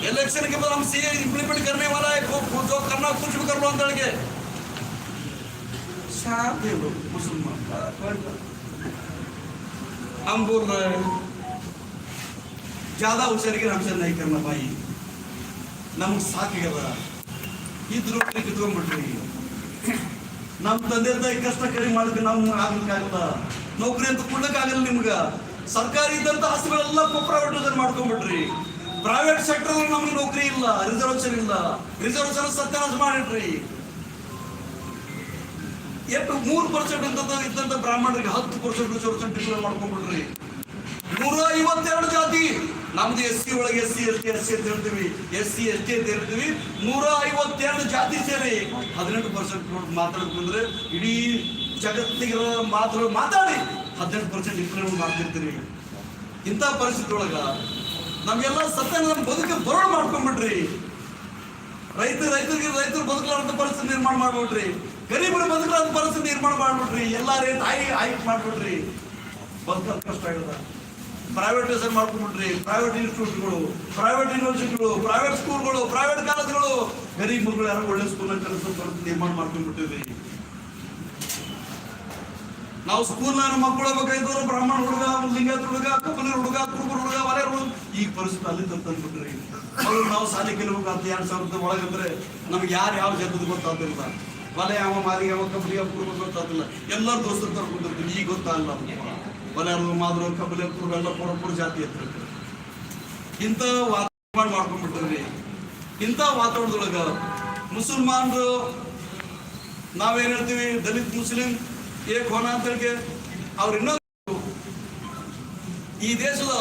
इलेक्शन के बाद हम सी ए इंप्लीमेंट करने वाला है को, को, जो करना कुछ भी कर लो अंदर के शांत है लोग मुसलमान हम बोल रहे हैं ज्यादा होशियारी हमसे नहीं करना भाई ನಮ್ಗೆ ಸಾಕಿಗಲ್ಲ ಇದ್ರು ಕಿತ್ಕೊಂಡ್ಬಿಟ್ರಿ ನಮ್ಮ ತಂದೆ ತಾಯಿ ಕಷ್ಟ ಕಡಿಮೆ ಮಾಡಕ್ಕೆ ನಾವು ಆಗ್ಲಿಕ್ಕಾಗಲ್ಲ ನೌಕರಿ ಅಂತ ಕೊಡ್ಲಿಕ್ಕಾಗಲ್ಲ ನಿಮ್ಗ ಸರ್ಕಾರಿ ಇದ್ದಂತ ಆಸ್ತಿಗಳೆಲ್ಲ ಪ್ರೈವೇಟೈಸೇಷನ್ ಮಾಡ್ಕೊಂಡ್ಬಿಟ್ರಿ ಪ್ರೈವೇಟ್ ಸೆಕ್ಟರ್ ನಮ್ಗೆ ನೌಕರಿ ಇಲ್ಲ ರಿಸರ್ವೇಶನ್ ಇಲ್ಲ ರಿಸರ್ವೇಶನ್ ಸತ್ಯನಾಶ ಮಾಡಿಟ್ರಿ ಎಷ್ಟು ಮೂರು ಪರ್ಸೆಂಟ್ ಅಂತ ಇದ್ದಂತ ಬ್ರಾಹ್ಮಣರಿಗೆ ಹತ್ತು ಪರ್ಸೆಂಟ್ ಪರ್ಸೆಂಟ್ ಡಿಕ್ಲೇರ್ ಮಾಡ್ಕೊಂಡ್ಬಿಡ್ರಿ ನೂರ ಐವತ್ತೆರಡು ಜಾತಿ. ನಮ್ದು ಎಸ್ ಸಿ ಒಳಗೆ S C S T S C ಅಂತ ಹೇಳ್ತೀವಿ. ಎಸ್ ಸಿ ಎಸ್ ಟಿ ಅಂತ ಹೇಳ್ತೀವಿ. ನೂರ ಐವತ್ತೆರಡು ಜಾತಿ ಸೇರಿ ಹದಿನೆಂಟು ಪರ್ಸೆಂಟ್ ಮಾತಾಡಬೇಕಂದ್ರೆ ಇಡೀ ಜಗತ್ತಿಗೆ ಮಾತ್ರ ಮಾತಾಡಿ. ಹದಿನೆಂಟು ಪರ್ಸೆಂಟ್ ಇಂಪ್ಲಿಮೆಂಟ್ ಮಾಡ್ತಿರ್ತೀರಿ ಇಂಥ ಪರಿಸ್ಥಿತಿ ಒಳಗ ನಮ್ಗೆಲ್ಲ ಸತ್ಯ ನಮ್ಮ ಬದುಕು ಬರೋಣ ಮಾಡ್ಕೊಂಡ್ಬಿಡ್ರಿ ರೈತ ರೈತರಿಗೆ ರೈತರು ಬದುಕಲಾರಂತ ಪರಿಸ್ಥಿತಿ ನಿರ್ಮಾಣ ಮಾಡ್ಬಿಟ್ರಿ. ಗರೀಬರ ಬದುಕಲಾದ ಪರಿಸ್ಥಿತಿ ನಿರ್ಮಾಣ ಮಾಡ್ಬಿಟ್ರಿ ಎಲ್ಲ ರೇಟ್ ಆಯ್ಕೆ ಮಾಡ್ಬಿಡ್ರಿ ಬದುಕಲು ಕಷ್ಟ ಆಗದ. ಪ್ರೈವೇಟೈಸೇಷನ್ ಮಾಡ್ಕೊಂಡ್ಬಿಡ್ರಿ ಪ್ರೈವೇಟ್ ಇನ್ಸ್ಟಿಟ್ಯೂಟ್ಗಳು ಪ್ರೈವೇಟ್ ಯೂನಿವರ್ಸಿಟಿಗಳು ಪ್ರೈವೇಟ್ ಸ್ಕೂಲ್ಗಳು ಪ್ರೈವೇಟ್ ಕಾಲೇಜ್ಗಳು ಗರೀಬ್ ಮಕ್ಕಳು ಯಾರೋ ಒಳ್ಳೆ ಸ್ಕೂಲ್ ಕೆಲಸ ನಿರ್ಮಾಣ ಮಾಡ್ಕೊಂಡ್ಬಿಟ್ಟಿವಿ ನಾವು ಸ್ಕೂಲ್ ಮಕ್ಕಳು ಬೇಕಾಯ್ತು ಬ್ರಾಹ್ಮಣ ಹುಡುಗ, ಲಿಂಗಾಯತ ಹುಡುಗ ಕಬ್ಬನ ಹುಡುಗ, ಕುರುಬರ ಹುಡುಗ ವರೆ ಹುಡುಗ. ಈಗ ಪರಿಸ್ಥಿತಿ ಅಲ್ಲಿ ತಂದ್ಬಿಟ್ರಿ. ಅವ್ರು ನಾವು ಶಾಲೆ ಕಲಿಬೇಕಾಗ್ತದೆ ಎರಡ್ ಸಾವಿರದ ಒಳಗಂದ್ರೆ ನಮ್ಗೆ ಯಾರು ಯಾವ ಜನದ ಗೊತ್ತಾಗ್ತಿಲ್ಲ. ವಲೆ ಅವ ಮಾರಿಗೆ ಅವ ಕಬಲಿ, ಯಾವ ಕುರುಬ ಗೊತ್ತಾಗಲ್ಲ ಎಲ್ಲರೂ ದೋಸ್ತರು ತರ್ಕೊಂಡಿರ್ತೀವಿ ಈಗ ಗೊತ್ತಾಗಲ್ಲ ಬಲೆ ಯಾರು ಮಾದ್ರು ಕಬಲಿ ಎಲ್ಲ ಪುರ ಜಾತಿ ಹತ್ರ ಇಂಥ ವಾತಾವರಣ ಮಾಡ್ಕೊಂಡ್ಬಿಟ್ರಿ ಇಂಥ ವಾತಾವರಣದೊಳಗ ಮುಸಲ್ಮಾನರು, ನಾವೇನ್ ಹೇಳ್ತೀವಿ? ದಲಿತ್, ಮುಸ್ಲಿಂ ಏ ಹೋನ ಅಂತ ಹೇಳಿ ಅವ್ರು ಇನ್ನೊಂದು ಈ ದೇಶದ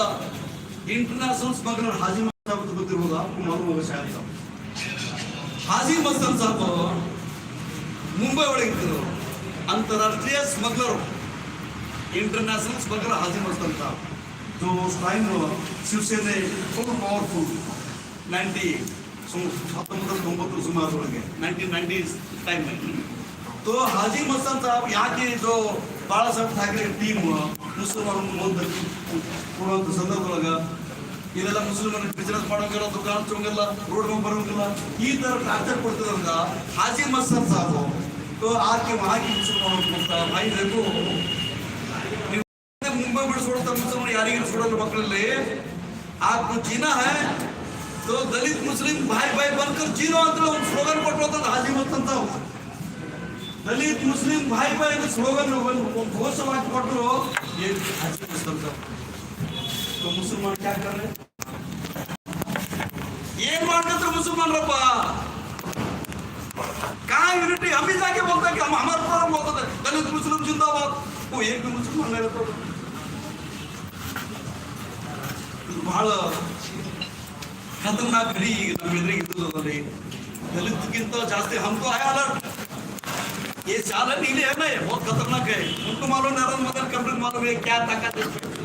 ಇಂಟರ್ನ್ಯಾಷನಲ್ ಸ್ಮಗ್ಲರ್ ಹಾಜಿ ಅಂತ ಗೊತ್ತಿರ್ಬೋದು? ಮರು ಹಾಜಿ ಮಸ್ತಾನ್ ಸಾಬ್ ಮುಂಬೈ ಒಳಗೆ ಇದ್ರು ಅಂತಾರಾಷ್ಟ್ರೀಯ smuggler international smuggler Haji Mastan Sab जो उस time Shivsena full powerful ninety ಹತ್ತೊಂಬತ್ತು ತೊಂಬತ್ತು ಸುಮಾರು ಒಳಗೆ ನೈನ್ಟೀನ್ ನೈಂಟೀಸ್ ಟೈಮ್ನಲ್ಲಿ तो हाजी मस्तान साहब यहाँ के जो बाला साहब ठाकरे ಟೀಮ್ ಮುಸಲ್ಮಾನ ಮುಂದೆ ಕೊಡುವಂಥ ಸಂದರ್ಭದೊಳಗ ಇದೆಲ್ಲ ಮುಸಲ್ಮಾನ ಬಿಸ್ನೆಸ್ ಮಾಡೋಂಗಿಲ್ಲ ದುಕಾನ್ ಚೋಂಗಿಲ್ಲ ರೋಡ್ ಮೇಲೆ ಬರೋಂಗಿಲ್ಲ ಈ ತರ ಟಾರ್ಚರ್ ಕೊಡ್ತಿದ್ರಂಗ ಹಾಜಿ ಮಸ್ತಾನ್ ಸಾಹಬ್ तो आके वहाँ की मुसलमानों को बोलता भाई देखो ನೀವು ಮುಂಬೈ ಬಿಡಿಸ್ಕೊಡ್ತಾ ಮುಸಲ್ಮಾನ ಯಾರಿಗೂ ಸುಡಲ್ಲ ಮಕ್ಕಳಲ್ಲಿ आपको जीना है तो दलित मुस्लिम भाई भाई बनकर जीरो ಅಂತ ಒಂದು ಸ್ಲೋಗನ್ ಕೊಟ್ಟು ಹಾಜಿ ಮಸ್ತಾನ್ ಸಾಹಬ್ दलित मुस्लिम भाई भाई ಅಂತ ಸ್ಲೋಗನ್ ಒಂದು ಘೋಷವಾಕ್ಯ ಕೊಟ್ಟರು ಏನ್ ಹಾಜಿ ಮಸ್ತಾನ್ ಸಾಹಬ್ तो मुसलमान क्या कर रहे ये मान तो मुसलमान रोपा कहा यूनिटी हम भी जाके बोलते हैं कि हम हमारे प्रॉब्लम होते थे दलित मुस्लिम जिंदाबाद वो एक भी मुसलमान नहीं रहता ಬಹಳ ಖತರ್ನಾಕ್ ರೀ ಈಗ ನಮ್ಮ ಎದುರಿಗೆ ಇದ್ದದ ನೋಡಿ ದಲಿತ್ಗಿಂತ ಜಾಸ್ತಿ ಹಮ್ಕೋ ಆಯ ಅಲರ್ಟ್ ಏ ಶಾಲೆ ನೀಲಿ ಏನೇ ಬಹುತ್ ಖತರ್ನಾಕ್ ಉಂಟು ಮಾಲೂ ನರನ್ ಮದನ್ ಕಂಪ್ಲೀಟ್ ಮಾಲೂ ಕ್ಯಾ ತಕ್ಕ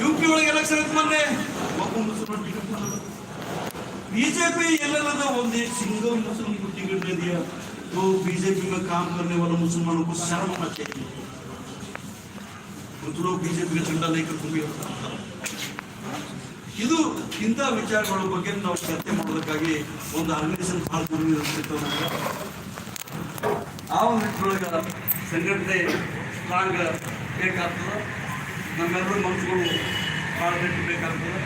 ಯು ಪಿ ಒಳಗೆ ಎಲೆಕ್ಷನ್ ಆಯ್ತು ಮೊನ್ನೆ ಒಬ್ಬ ಮುಸಲ್ಮಾನ್ ಟಿಕೆಟ್ ಕೊಡಲ್ಲ बीजेपी ಎಲ್ಲೆಲ್ಲ ಒಂದು सिंगल मुसलमान को टिकट दे दिया तो बीजेपी में काम करने वाले मुसलमानों को शर्म आना चाहिए कुछ लोग बीजेपी का झंडा लेकर घूमे ಇದು ಇಂಥ ವಿಚಾರಗಳ ಬಗ್ಗೆ ನಾವು ಚರ್ಚೆ ಮಾಡೋದಕ್ಕಾಗಿ ಒಂದು ಆರ್ಗನೈಸೇಷನ್ ಭಾಳ ಆ ಒಂದು ನಿಟ್ಟಿನೊಳಗೆ ಸಂಘಟನೆ ಸ್ಟ್ರಾಂಗ್ ಬೇಕಾಗ್ತದೆ ನಮ್ಮೆಲ್ಲರ ಮನಸ್ಸುಗಳು ಭಾಳ ಬೇಕಾಗ್ತದೆ.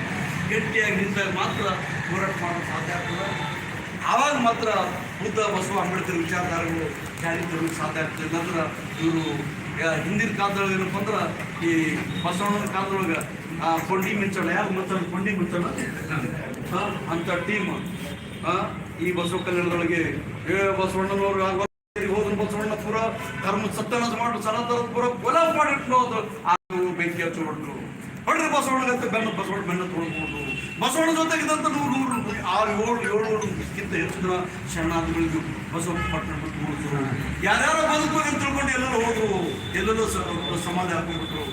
ಗಟ್ಟಿಯಾಗಿ ನಿಂತಾಗ ಮಾತ್ರ ಹೋರಾಟ ಮಾಡೋದು ಸಾಧ್ಯ ಆಗ್ತದೆ. ಆವಾಗ ಮಾತ್ರ ಬುದ್ಧ, ಬಸವ, ಅಂಬೇಡ್ಕರ್ ವಿಚಾರಧಾರೆಗಳು ಜಾರಿ ತರಲಿಕ್ಕೆ ಸಾಧ್ಯ ಆಗ್ತದೆ. ನಂತರ ಇವರು ಹಿಂದಿನ ಕಾಲದೊಳಗೆ ಏನಪ್ಪ ಅಂದ್ರೆ, ಈ ಬಸವಣ್ಣನ ಕಾಲದೊಳಗೆ, ಆ ಕೊಂಡಿ ಮಿಂಚಣ ಯಾರು ಮಿಂಚಣ್ಣ ಕೊಂಡಿ ಮಿಂಚಣ ಅಂತ ಟೀಮ್ ಈ ಬಸವ ಕಲ್ಯಾಣದೊಳಗೆ, ಏ, ಬಸವಣ್ಣನವ್ರು ಹೋದ ಬಸವಣ್ಣ ಪುರ ಧರ್ಮ ಸತ್ಯನಾಶ ಮಾಡಿ ಸನಾತನ ಪುರ ಕೊಲ ಮಾಡಿಟ್ಟು ಅದು ಬೆಂಕಿ ಹಚ್ಚಿ ಹೊಡ್ರು ಹೊಡ್ರಿ ಬಸವಣ್ಣಗಂತ ಬೆನ್ನ ಬಸವಣ್ಣ ಬೆನ್ನ ತೊಳ್ಕೊಂಡು ಬಸವಣ್ಣ ಜೊತೆಗಿದಂತ ನೂರು ನೂರು ಆರು ಏಳು ಏಳು ವರ್ಷಕ್ಕಿಂತ ಹೆಚ್ಚು ಜನ ಶರಣಾರ್ಥಿಗಳಿಗೂ ಬಸವ ಪಟ್ಟಣ ಬಿಟ್ಟು ಹೋದ್ರು ಯಾರ್ಯಾರೋ ಬದುಕು ಅಂತ ತಿಳ್ಕೊಂಡು ಎಲ್ಲರೂ ಹೋದ್ರು. ಎಲ್ಲರೂ ಸಮಾಧಿ ಹಾಕೊಂಡ್ಬಿಟ್ರು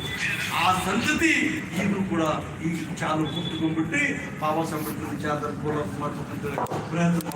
ಆ ಸಂತತಿ ಈಗಲೂ ಕೂಡ ಈ ಚಾಲು ಹುಟ್ಟುಕೊಂಡ್ಬಿಟ್ಟು ಬಾಬಾ ಸಾಹೇಬ್ ವಿಚಾರ ಪೂರ್ವ ಪ್ರಯತ್ನ.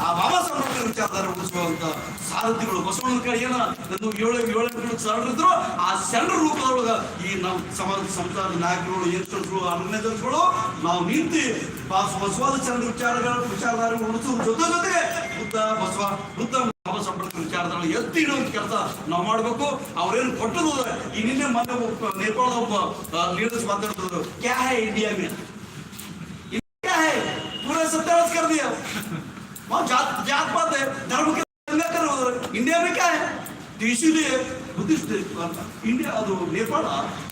ಆ ಬಾಬಾ ಸಾಹೇಬ್ ವಿಚಾರಧಾರ ಬಸವಂತ ಸಾರಥಿಗಳು ಬಸವಣ್ಣನ ಕಡೆ ಏನ? ಒಂದು ಏಳು ಏಳು ಶರಣರಿದ್ರು ಆ ಶರಣ ರೂಪದೊಳಗ ಈ ನಾವು ಸಮಾಜ ಸಂಸಾರದ ನಾಯಕರುಗಳು ಯಂತ್ರಗಳು ಆರ್ಗನೈಸರ್ಸ್ಗಳು ನಾವು ನಿಂತು ಬಸ್- ಬಸವಾದ ಚಂದ್ರ ವಿಚಾರಗಳ ವಿಚಾರಧಾರೆ ಉಳಿಸೋದ್ರ ಜೊತೆ ಜೊತೆಗೆ ಬುದ್ಧ ಬಸವ ಬುದ್ಧ ಬಾಬಾ ಸಾಹೇಬ್ ಅಂಬೇಡ್ಕರ್ ವಿಚಾರಧಾರೆ ಎತ್ತಿ ಇಡುವಂತ ಕೆಲಸ ನಾವು ಮಾಡ್ಬೇಕು ಅವ್ರೇನು ಕೊಟ್ಟದು ಈ ನಿನ್ನೆ ಮೊನ್ನೆ ಒಬ್ಬ ನೇಪಾಳದ ಒಬ್ಬ ಲೀಡರ್ಸ್ ಮಾತಾಡ್ತಿದ್ರು ಕ್ಯಾ ಹೈ ಇಂಡಿಯಾ में क्या है पूरा सत्यानाश कर दिया वहाँ जात जात पात है धर्म के दंगा कर रहे हो। इंडिया में क्या है तो इसीलिए बुद्धिस्ट देश इंडिया ಅದು नेपाल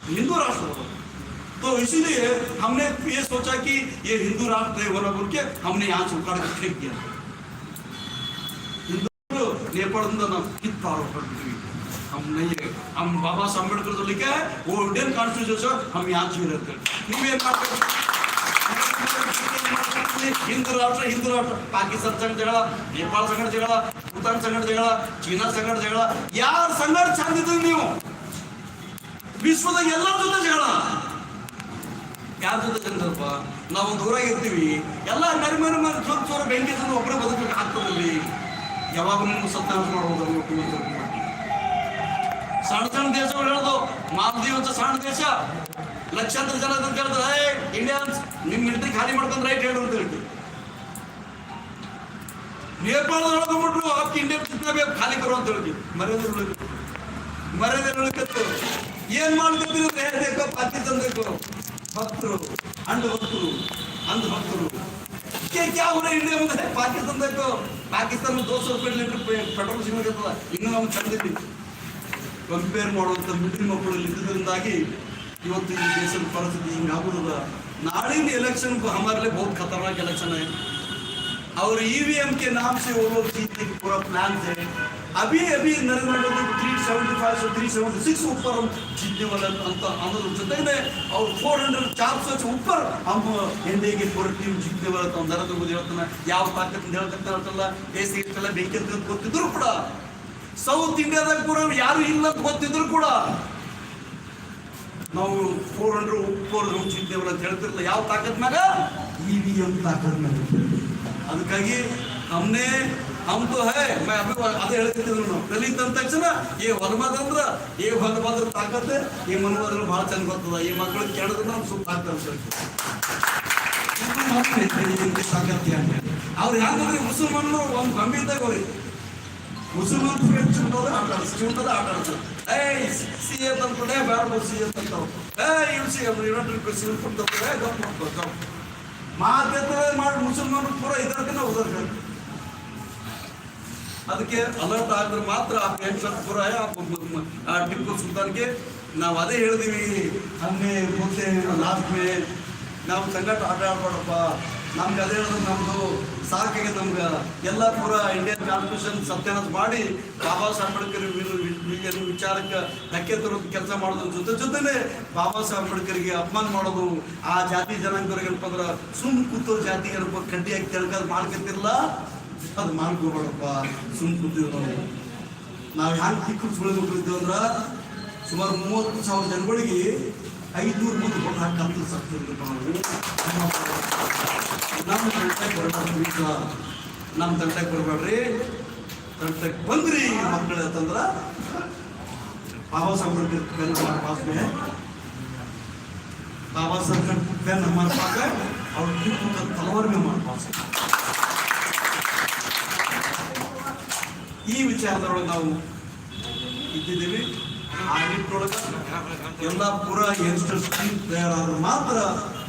हिंदू राष्ट्र होगा तो इसीलिए हमने ये सोचा कि ये हिंदू राष्ट्र है बोला बोल के हमने यहाँ से फेंक दिया। हिंदू नेपाल कितना हम नहीं है। हम बाबा अंबेडकर जो है, वो इंडियन कॉन्स्टिट्यूशन हम यहाँ रहते हिंदू राष्ट्र हिंदू राष्ट्र, पाकिस्तान संघ झगड़ा, नेपाल संग झगड़ा, भूटान संघ झगड़ा ಚೀನಾ ಸಂಗಡ ಯಾರ ಸಂದರ್ಭ ನಾವು ದೂರ ಇರ್ತೀವಿ. ಎಲ್ಲ ಮರಿ ಮರಿ ಚೋರ್ ಚೋರ ಬೆಂಕಿ ತಂದು ಒಬ್ಬರೇ ಬದುಕಬೇಕು ಆಗ್ತದಲ್ಲಿ. ಯಾವಾಗ ನಿಮ್ಮ ಸತ್ಯಾನಾಶ ಮಾಡ್ಬೋದು ಅವ್ರು ಒಟ್ಟು ಒಂದು ಮಾಡಿ. ಸಣ್ಣ ಸಣ್ಣ ದೇಶಗಳು ಹೇಳೋದು, ಮಾಲ್ದೀವ್ ಅಂತ ಸಣ್ಣ ದೇಶ. ಲಕ್ಷಾಂತರ ಜನ ಅಂತ ಕೇಳ್ತಾರೆ ಇಂಡಿಯನ್ಸ್ ನಿಮ್ ಮಿಲಿಟರಿ ಖಾಲಿ ಮಾಡ್ಕೊಂಡ್ ರೈಟ್ ಹೇಳು ಅಂತ ಹೇಳ್ತೀವಿ. ನೇಪಾಳದೊಳಗೆ ಬಿಟ್ರು ಅಪ್ ಇಂಡಿಯನ್ ಬೇಕು ಖಾಲಿ ಕರು ಅಂತ ಹೇಳ್ತೀವಿ. ಮರ್ಯಾದೆ ಮರ್ಯಾದೆ ಏನ್ ಮಾಡ್ತಿದ್ರು ಪಾಕಿಸ್ತಾನ ಭಕ್ತರು ಅಂಡು ಭಕ್ತರು ಅಂಧ ಭಕ್ತರು क्या क्या हो रहा है इंडिया में पाकिस्तान देखो पाकिस्तान में दो सौ रुपये लीटर ಪೆಟ್ರೋಲ್ ಸಿಗಬೇಕಲ್ಲ ಇನ್ನು ನಾವು ಚಂದಿದ್ವಿ ಕಂಪೇರ್ ಮಾಡುವಂತ ಮಿಲಿಟರಿ ಮಕ್ಕಳು ಇದ್ದಿದ್ದರಿಂದಾಗಿ ಇವತ್ತು ಈ ದೇಶದ ಪರಿಸ್ಥಿತಿ ಹಿಂಗೆ ಆಗುದಿಲ್ಲ नाड़ीन इलेक्शन को हमारे लिए बहुत खतरनाक इलेक्शन है और ईवीएम के नाम से वो लोग जीतने की पूरा प्लान थे अभी अभी Narendra Modi three seventy five से थ्री सेवेंटी सिक्स ऊपर हम जीतने वाले ಅಂತ ಅನ್ನೋದ್ರ ಜೊತೆಗೆ ಅವ್ರು ಫೋರ್ ಹಂಡ್ರೆಡ್ ಚಾರ್ ಸौ से ऊपर हम एनडीए की पूरी टीम जीतने वाले ಅಂತ ನರೇಂದ್ರ ಮೋದಿ ಹೇಳ್ತಾನೆ ಯಾವ ತಾಕತ್ತಿಂದ ಹೇಳ್ತಕ್ಕಂತಲ್ಲ ದೇಶ ಇಷ್ಟೆಲ್ಲ ಬೆಂಕಿ ಅಂತ ಗೊತ್ತಿದ್ರು ಕೂಡ ಸೌತ್ ಇಂಡಿಯಾದಾಗ ಕೂಡ ಯಾರು ಇಲ್ಲ ಅಂತ ಗೊತ್ತಿದ್ರು ಕೂಡ ನಾವು ಫೋರ್ ಹಂಡ್ರೆಡ್ ಫೋರ್ ಚಿಂತೇವಲ್ಲ ಅಂತ ಹೇಳ್ತಿರಲ್ಲ ಯಾವ ತಾಕತ್ ಮ್ಯಾಗ ಇವಿಎಂ ತಾಕತ್ ಮ್ಯಾಗ ಅದಕ್ಕಾಗಿ हमने ನಮ್ದು ಹೇ ಅದೇ ಹೇಳ್ತಿದ್ರು ನಾವು ಕಲಿತ ತಕ್ಷಣ ಏ ಅಂದ್ರ ಏ ಹೊರಮದ್ರ ತಾಕತ್ತೆ, ಈ ಮನವರ ಬಹಳ ಚಂದ ಬರ್ತದ. ಈ ಮಕ್ಕಳು ಕೇಳಿದ್ರೆ ನಮ್ಗೆ ಸುಖ ಆಗ್ತದೆ ಸಾಕತ್ತೆ ಅಂತ ಅವ್ರು ಯಾಕಂದ್ರೆ ಮುಸಲ್ಮಾನರು ಒಂದು ಕಮ್ಮಿ ಇದ್ದಾಗ ಅವ್ರಿಗೆ ಮುಸಲ್ಮಾನ್ ಫ್ರೆಂಡ್ಸ್ ಉಂಟೋದ್ರೆ ಆಟ ಆಡಿಸ್ತಾರೆ ಉಂಟದ ಆಟ ಆಡಿಸ್ತಾರೆ ಏಯ್, ಸಿ ಎ ತಂದ್ಕೊಂಡೆ ಬ್ಯಾರ ಸಿ ಏ ಇವ್ ಸಿ ಅಂದ್ರೆ ಯುನೈಟೆಡ್ ಕ್ರಿಶ್ಚಿಯನ್ ಕೊಡ್ತಾರೆ ಗಮ್ ಮಾಡ್ತಾರೆ ಮಾಡಿ, ಮುಸಲ್ಮಾನರು ಪೂರ ಇದಕ್ಕೆ ನಾವು ಉದಾಹರಣೆ ಅದಕ್ಕೆ ಅಲರ್ಟ್ ಆದ್ರೆ ಮಾತ್ರ ಆ ಪುರಾಯ, ಆ ಟಿಪ್ಪು ಸುಲ್ತಾನ್ಗೆ ನಾವು ಅದೇ ಹೇಳಿದೀವಿ ಹಂಗೆ ಮುಂದೆ ಲಾಸ್ಟ್ ಮೇ ನಾವು ಸಂಗಟ ಆಟ ಆಡ್ಬೇಡಪ್ಪ. ನಮ್ಗೆ ಅದೇ ಹೇಳೋದು ನಮ್ದು ಸಾಕಿಗೆ ನಮ್ಗೆ ಎಲ್ಲ ಪೂರ ಇಂಡಿಯನ್ ಕಾನ್ಸ್ಟಿಟ್ಯೂಷನ್ ಸತ್ಯನಾಥ ಮಾಡಿ, ಬಾಬಾ ಸಾಹೇಬ್ ವಿಚಾರಕ್ಕೆ ಧಕ್ಕೆ ತರೋದು ಕೆಲಸ ಮಾಡೋದ್ರ ಜೊತೆ ಜೊತೆನೆ ಬಾಬಾ ಸಾಹೇಬ್ ಅಂಬೇಡ್ಕರ್ಗೆ ಅಪಮಾನ ಮಾಡೋದು, ಆ ಜಾತಿ ಜನಾಂಗರಿಗೆ ಏನಪ್ಪ ಅಂದ್ರೆ ಸುಮ್ ಕೂತೋ ಜಾತಿಗೆ ಏನಪ್ಪ ಕಡ್ಡಿಯಾಗಿ ತಿಳ್ಕೊಂಡು ಮಾಡ್ಕೊತಿರಲ್ಲ ಅದು ಮಾಡ್ಕೋಬೇಡಪ್ಪ ಸುಮ್ ಕೂತೀವಿ ನಾವು. ನಾವು ಹ್ಯಾಂಗೆ ತಿಕ್ಕು ಸುಳಿದು ಅಂದ್ರೆ ಸುಮಾರು ಮೂವತ್ತು ಸಾವಿರ ಜನಗಳಿಗೆ ಐದುನೂರು ಮಂದಿ ಕೊಟ್ಟು ಹಾಕಿ ಕಲ್ತು ಸಕ್ತಿದ್ರು ನಾವು. ನಮ್ಮ ತಂಟಕ್ಕೆ ಬರಬಾರ್ದು ನಮ್ಮ ತಂಟಕ್ಕೆ ಬರಬೇಡ್ರಿ. ತಂಟಕ್ಕೆ ಬಂದ್ರಿ ಮಕ್ಕಳು ಅಂತಂದ್ರ ಬಾಬಾ ಸಾಹೇಬ್ ಬೆನ್ನ ಹಮಾರ ಪಾಸ್ ಬಾಬಾ ಸಾಹೇಬ್ ಬೆನ್ನ ಹಮಾರ ಪಾಕ ಅವ್ರ ಟಿಪ್ಪು ತಲವಾರ್ ಮೇ ಮಾಡ ಪಾಸ್ ಈ ವಿಚಾರದೊಳಗೆ ನಾವು ಇದ್ದಿದ್ದೀವಿ. ಆ ನಿಟ್ಟಿನೊಳಗೆ ಎಲ್ಲ ಪುರ ಯಂಗ್ಸ್ಟರ್ಸ್ ಟೀಮ್ ತಯಾರಾದ್ರೆ ಮಾತ್ರ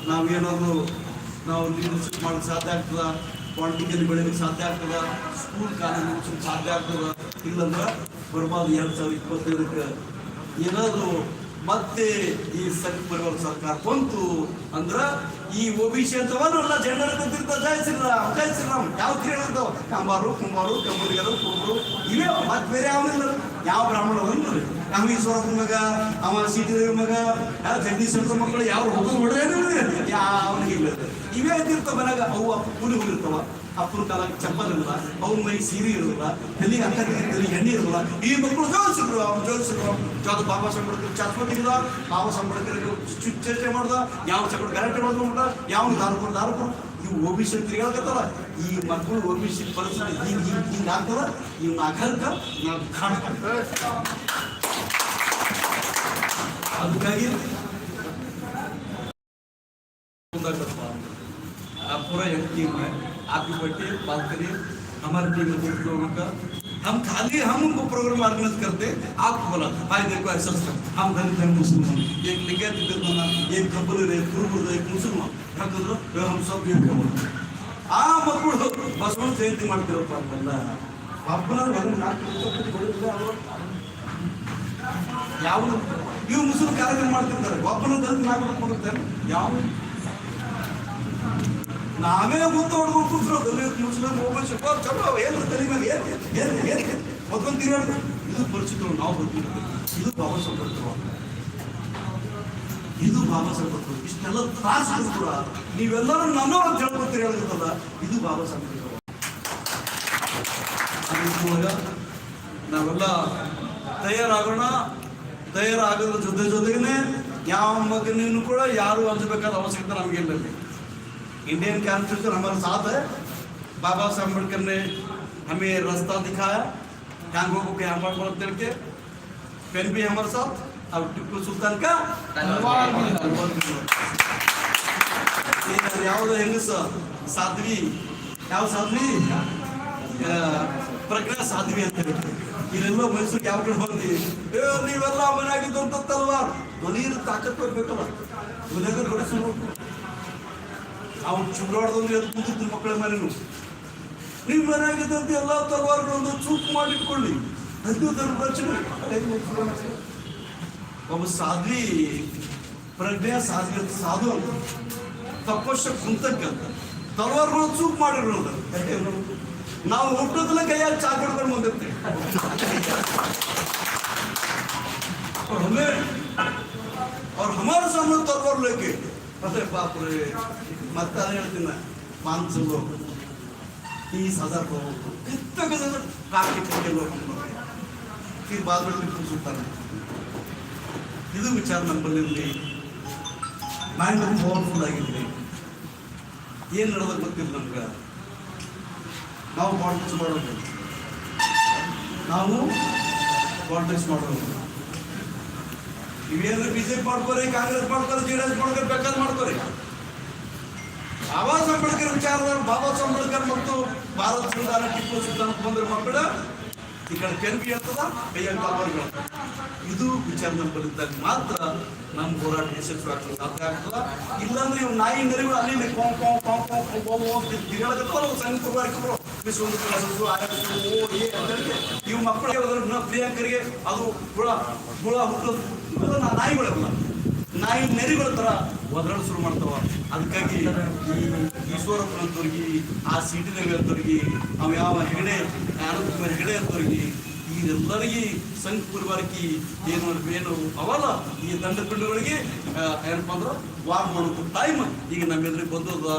ನಾವೇನಾದ್ರು ನಾವು ಲೀಡರ್ಶಿಪ್ ಮಾಡಕ್ಕೆ ಸಾಧ್ಯ ಆಗ್ತದ? ಪಾಲಿಟಿಕಲಿ ಬೆಳಿಲಿಕ್ಕೆ ಸಾಧ್ಯ ಆಗ್ತದ? ಸ್ಕೂಲ್ ಕಾಲೇಜ್ ಮುಗಿಸೋಕೆ ಸಾಧ್ಯ ಆಗ್ತದೆ? ಇಲ್ಲಂದ್ರೆ ಬರಬಾರ್ದು ಎರಡು ಸಾವಿರದ ಇಪ್ಪತ್ತೈದಕ್ಕೆ ಏನಾದ್ರು ಮತ್ತೆ ಈ ಸಂಘ ಪರಿವಾರ ಸರ್ಕಾರ ಬಂತು ಅಂದ್ರ ಈ ಒಬಿಸಿ ಅಂತವನ್ನೆಲ್ಲ ಜನರ ಗೊತ್ತಿರ್ತಾವ ಜಯ ಶ್ರೀರಾಮ್ ಜಯ ಶ್ರೀರಾಮ್. ಯಾವ ಕೇಳಿರ್ತಾವ ಕಂಬಾರು, ಕುಂಬಾರು, ಕಂಬರಿಗರು ಕುಂಬರು ಇವೇ ಮತ್ ಬೇರೆ ಯಾವನಿಲ್ಲ ಯಾವ ಬ್ರಾಹ್ಮಣ ಅಂದ್ರೆ ನಮ್ಮ ಈಶ್ವರಪ್ಪನ ಮಗ, ಅವ ಸೀತಾದೇವಿ ಮಗ, ಯಾವ ಜಗದೀಶ್ ಶಂಕರ್ ಮಕ್ಕಳು, ಯಾವ ಹೋಗೋದು ಹೊಡೆದ್ರೆ ಯಾವನಿಗೆ ಇಲ್ಲ. ಇವೇ ಅಂತಿರ್ತಾವ ಮನ್ಯಾಗ ಅವು ಕೂಲಿ ಹೋಗಿರ್ತಾವ ಅಪ್ಪನ ಕಾಲ ಚಪ್ಪಲ್ ಇರಲ್ಲ ಅವ್ರ ಮೈ ಸೀರೆ ಇರಲ್ಲ ಎಲ್ಲಿ ಅಕ್ಕ ತಲೆಗೆ ಎಣ್ಣೆ ಇರಲ್ಲ ಈ ಮಕ್ಕಳು ಜೋಡಿಸಿದ್ರು ಅವ್ರು ಜೋಡಿಸಿದ್ರು ಯಾವ್ದು ಬಾಬ ಸಂಬಳಕ್ಕೆ ಚಸ್ಮ ಬಾಬ ಸಂಬಳಕ್ಕೆ ಚರ್ಚೆ ಮಾಡ್ದ, ಯಾವ ಚಕ್ರ ಗ್ಯಾರಂಟಿ ಮಾಡ್ಕೊಂಡ ಯಾವ ದಾರುಪುರ ದಾರುಪುರ ಇವು ಓ ಬಿ ಸಿ ತಿರುಗಾಡ್ಕತ್ತಲ್ಲ ಈ ಮಕ್ಕಳು ಓ ಬಿ ಸಿ ಪರಿಸ್ಥಿತಿ ಹಿಂಗೆ ಹಿಂಗೆ ಹಿಂಗೆ ಆಗ್ತದ ಇವ್ನ ಅಗಲ್ಕ ನಾವು ಕಾಣ್ತೇವೆ ಅದಕ್ಕಾಗಿ ಪುರ ಹೆಂಡತಿ आपकी बच्चे बात करिए हमारी टीम है कुछ लोगों का हम खाली हम उनको प्रोग्राम ऑर्गेनाइज करते आपको बोला भाई देखो ऐसा सब हम दलित हैं मुसलमान एक लिंगायत बना एक कबूल है कुरुबुर एक मुसलमान ಯಾಕಂದ್ರೆ ಏ, हम सब एक है ಆ ಮಕ್ಕಳು ಬಸವಣ್ಣ ಜಯಂತಿ ಮಾಡ್ತಿರಪ್ಪ ಅಲ್ಲ ಪಾಪನ ನಾಲ್ಕು ಯಾವ ಇವು ಮುಸ್ಲಿಂ ಕಾರ್ಯಕ್ರಮ ಮಾಡ್ತಿರ್ತಾರೆ ಒಬ್ಬನ ದಲಿತ ನಾಗರಿಕ ಕೊಡುತ್ತಾರೆ ಯಾವ ನಾವೇ ಮುಂದೆ ಹೊಡ್ಕೊಂಡು ಕೂತ್ರು. ದಲಿತ ಮೊಬೈಲ್ ಒಬ್ಬ ಚಲೋ ಏನು ತಲೆ ಮೇಲೆ ಏನು ಏನು ಏನು ಮೊದಲು ತಿರುಗಾಡ ಇದು ಪರಿಸ್ಥಿತಿ ನಾವು ಬರ್ತೀವಿ ಇದು ಬಾಬಾ ಸಾಹೇಬ್ ಇದು ಬಾಬಾ ಅಂಬೇಡ್ಕರ್. ಇಷ್ಟೆಲ್ಲ ತ್ರಾಸ ಕೂಡ ನೀವೆಲ್ಲರೂ ನನ್ನವ್ರು ಅಂತ ಹೇಳ್ಕೊತೀರಿ ಹೇಳಿರ್ತಲ್ಲ ಇದು ಬಾಬಾ ನಿಟ್ಟಿನೊಳಗ ನಾವೆಲ್ಲ ತಯಾರಾಗೋಣ. ತಯಾರಾಗೋದ್ರ ಜೊತೆ ಜೊತೆಗೇನೆ ಯಾವ ಮಗನೂ ಕೂಡ ಯಾರು ಅಂಜಬೇಕಾದ ಅವಶ್ಯಕತೆ ನಮಗೆ ಇಲ್ಲಿ इंडियन कॉन्स्टिट्यूशन हमारे साथ है बाबा साहब अम्बेडकर ने हमें रास्ता दिखाया टांगों को यहाँ पर बढ़ करके पेन भी हमारे साथ और टिप्पू सुल्तान का तलवार भी तलवार भी ये ಯಾವುದು ಹೆಂಗಸ ಸಾಧ್ವಿ ಯಾವ ಸಾಧ್ವಿ ಆ, ಪ್ರಜ್ಞಾ ಸಾಧ್ವಿ ಅಂತ ಹೇಳಿ ಇಲ್ಲೆಲ್ಲ ಮೈಸೂರಿಗೆ ಯಾವ ಕಡೆ ಬಂದಿ ಏ ನೀವೆಲ್ಲ ಮನೆಯಾಗಿದ್ದಂತ ತಲ್ವಾರ್ ಧ್ವನಿಯ ತಾಕತ್ ಬರ್ಬೇಕಲ್ಲ ಧ್ವನಿಯಾಗ ಹೊಡಿಸ್ಬೇಕು ಅವ್ನು ಚುಡಾಡ್ದಂಗೆ ಅದು ಕೂತಿದ್ರು ಮಕ್ಕಳ ಮೇಲೆನು. ನೀವು ಮನೆಯಾಗಿದ್ದಂತೆ ಎಲ್ಲ ತರವಾರಗಳನ್ನು ಚೂಪ್ ಮಾಡಿಟ್ಕೊಳ್ಳಿ. ಅದು ಧರ್ಮರಚನೆ ಒಬ್ಬ ಸಾಧ್ವಿ ಪ್ರಜ್ಞೆ ಸಾಧ್ವಿ, ಸಾಧು ಅಂತ. ತಪಸ್ಸ ಕುಂತಕ್ಕಂತ ತಲವಾರ್ಗಳು ಚೂಪ್ ಮಾಡಿರೋದು ನಾವು ಹುಟ್ಟೋದಲ್ಲ ಕೈಯಲ್ಲಿ ಚಾ ಕೊಡ್ಕೊಂಡು ಬಂದಿರ್ತೀವಿ. ಅವ್ರ ಹಮಾರ ಸಾಮಾನು ತಲವಾರ್ ಲೇಖೆ ಅರೆ ಬಾಪ್ರೆ ಮತ್ತೆ ಅದೇ ಹೇಳ್ತೀನಿ ಪಾನ್ಸು ತೀಸ್ ಹಜಾರ್ ಹೋಗ್ಬೇಕು ಈ ಇದು ವಿಚಾರ ನಮ್ಮಲ್ಲಿ ಮೈಂಡ್ ಪವರ್ಫುಲ್ ಆಗಿದ್ರಿ ಏನು ನಡೆದ ಗೊತ್ತಿಲ್ಲ ನಮ್ಗೆ ನಾವು ಬಾಡ್ರೆಸ್ ಮಾಡೋದು ನಾವು ಬಾಡ್ರೆಸ್ ಮಾಡೋದು ಇವೇನು ಬಿಜೆಪಿ ಮಾಡ್ಕೋರಿ, ಕಾಂಗ್ರೆಸ್ ಮಾಡ್ಕೋರಿ, ಜೆ ಡಿ ಎಸ್ ಮಾಡ್ಕೋರಿ ಬೇಕಾದ್ರೆ ಮಾಡ್ಕೋರಿ. ಬಾಬಾ ಸಾಹೇಬ್ ವಿಚಾರದಲ್ಲಿ ಬಾಬಾ ಸಾಹೇಬ್ ಮತ್ತು ಭಾರತ ಸಂವಿಧಾನ ಟಿಪ್ಪು ಸುಲ್ತಾನ್ ಬಂದ್ರೆ ಮಕ್ಕಳು, ಈ ಕಡೆ ಕೆಂಪಿ ಹೇಳ್ತದ ಕೈಯಲ್ಲಿ ಕಾಪಾಡಿ ಇದು ವಿಚಾರ ನಮ್ಮಲ್ಲಿದ್ದಾಗ ಮಾತ್ರ ನಮ್ಮ ಹೋರಾಟ ಯಶಸ್ವಿ ಆಗ್ತದೆ, ಸಾಧ್ಯ ಆಗ್ತದ. ಇಲ್ಲಾಂದ್ರೆ ಇವ್ ನಾಯಿ ನರಿಗಳು ಅಲ್ಲಿ ಕೋಂ ಕೋಂ ಕೋಂ ಕೋಂ ಕೋಂ ಕೋಂ ತಿರ್ಗಾಡಕತ್ತಲ್ಲ ಸಣ್ಣ ಕುರ್ಬಾರಿಕರು ವಿಶ್ವ ಕ್ಲಾಸಸ್ಸು ಓ, ಏ, ಅಂತ ಇವು ಮಕ್ಕಳಿಗೆ ಹೋದ್ರೆ ಪ್ರಿಯಾಂಕರಿಗೆ ಅದು ಹುಳ ಹುಳ ಹುಟ್ಟೋದು ಇವೆಲ್ಲ ನಾ- ನಾಯಿಗಳಲ್ಲ ನಾಯಿ ನೆರಿಗಳ ಥರ ಒದರಲು ಶುರು ಮಾಡ್ತಾವ. ಅದಕ್ಕಾಗಿ ಈ ಈಶ್ವರಪ್ಪನ ಅಂತವ್ರಿಗೆ ಆ ಸೀಟಿನಲ್ಲಿ ಅಂತವ್ರಿಗೆ ಅವ ಯಾವ ಹೆಗಡೆ ಅನಂತಕುಮಾರ್ ಹೆಗಡೆ ಅಂತವ್ರಿಗೆ ಈ ಎಲ್ಲರಿಗೆ ಸಂಘ ಪರಿವಾರಕ್ಕೆ ಏನು ಏನು ಅವಲ್ಲ, ಈ ದಂಡ ಪಿಂಡಗಳಿಗೆ ಏನಪ್ಪ ಅಂದ್ರೆ ವಾರ ಮಾಡೋದು ಟೈಮ್ ಈಗ ನಮ್ಮ ಎದುರಿಗೆ ಬಂದದ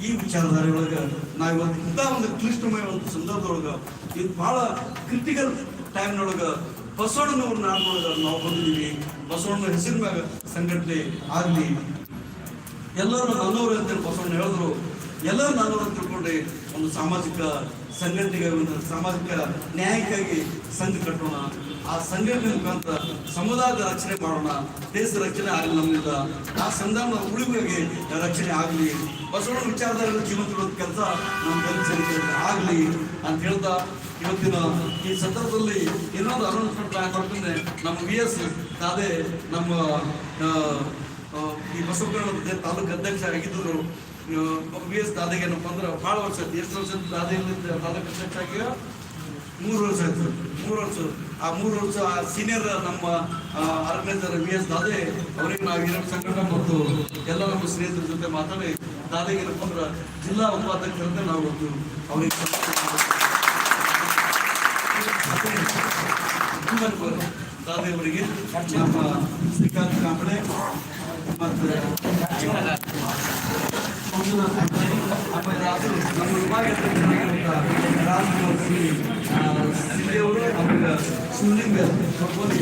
ಈ ವಿಚಾರಧಾರೆ ಒಳಗೆ ನಾವು ಇವತ್ತು ಇಂಥ ಒಂದು ಕ್ಲಿಷ್ಟಮಯ ಒಂದು ಸಂದರ್ಭದೊಳಗೆ, ಇದು ಬಹಳ ಕ್ರಿಟಿಕಲ್ ಟೈಮ್ನೊಳಗೆ ಬಸವಣ್ಣನವ್ರ ನಾಡಿನೊಳಗೆ ನಾವು ಬಂದಿದ್ದೀವಿ. ಬಸವಣ್ಣ ಹೆಸರಿನ ಮ್ಯಾಗ ಸಂಘಟನೆ ಆಗಲಿ. ಎಲ್ಲರೂ ನನ್ನವರು ಅಂತೇಳಿ ಬಸವಣ್ಣ ಹೇಳಿದ್ರು. ಎಲ್ಲರೂ ನನ್ನವರು ಅಂತ ತಿಳ್ಕೊಂಡೆ ಒಂದು ಸಾಮಾಜಿಕ ಸಂಘಟನೆಗಾಗಿ ಒಂದು ಸಾಮಾಜಿಕ ನ್ಯಾಯಕ್ಕಾಗಿ ಸಂಘ ಕಟ್ಟೋಣ. ಆ ಸಂಘಟನೆ ಮುಖಾಂತರ ಸಮುದಾಯದ ರಕ್ಷಣೆ ಮಾಡೋಣ, ದೇಶದ ರಕ್ಷಣೆ ಆಗಲಿ ನಮ್ಮಿಂದ. ಆ ಸಂಧಾನದ ಉಳಿವಿಗೆ ರಕ್ಷಣೆ ಆಗಲಿ. ಬಸವಣ್ಣ ವಿಚಾರದಲ್ಲಿ ಜೀವಂತ ಕೆಲಸ ನಮ್ಮ ಜನರಿಗೆ ಆಗಲಿ ಅಂತ ಹೇಳ್ತಾ ಇವತ್ತಿನ ಈ ಸಂದರ್ಭದಲ್ಲಿ ಇನ್ನೊಂದು ಅನೌನ್ಸ್ಮೆಂಟ್ ಮಾಡ್ತೀನಿ ನಮ್ಮ ವಿ ಎಸ್ ತಾದೇ ನಮ್ಮ ಈ ಬಸವಕರಣ ತಾಲೂಕು ಅಧ್ಯಕ್ಷ ಆಗಿದ್ದರು. ವಿ ಎಸ್ ದಾದೆಗೆ ಏನಪ್ಪ ಅಂದ್ರೆ ಭಾಳ ವರ್ಷ, ಎಷ್ಟು ವರ್ಷದ ದಾದೆಯಲ್ಲಿ ತಾಲೂಕು ಅಧ್ಯಕ್ಷ ಆಗಿ ಮೂರು ವರ್ಷ ಆಯ್ತು. ಮೂರು ವರ್ಷ. ಆ ಮೂರು ವರ್ಷ ಆ ಸೀನಿಯರ್ ನಮ್ಮ ಆರ್ಗನೈಸರ್ ವಿ ಎಸ್ ದಾದೆ ಅವರಿಗೆ ನಾವು ಹಿರಿಯ ಸಂಘಟನೆ ಮತ್ತು ಎಲ್ಲ ನಮ್ಮ ಸ್ನೇಹಿತರ ಜೊತೆ ಮಾತಾಡಿ ದಾದೆಗೆ ಏನಪ್ಪ ಅಂದ್ರೆ ಜಿಲ್ಲಾ ಉಪಾಧ್ಯಕ್ಷರಂತೆ ನಾವು ಒಂದು ಅವರಿಗೆ ದಾದೆಯವರಿಗೆ ನಮ್ಮ ಶ್ರೀಕಾಂತ್ ಕಾಂಬಳೆ ಮತ್ತು ಆಮೇಲೆ ರಾಜು ನಮ್ಮ ವಿಭಾಗ ಅಧ್ಯಕ್ಷರಾಗಿರುವಂಥ ರಾಜಮೋಹನ್ ಸಿಂಧಿಯವರು ಆಮೇಲೆ ಶಿವಲಿಂಗ ಕೊಟ್ಕೋಲಿ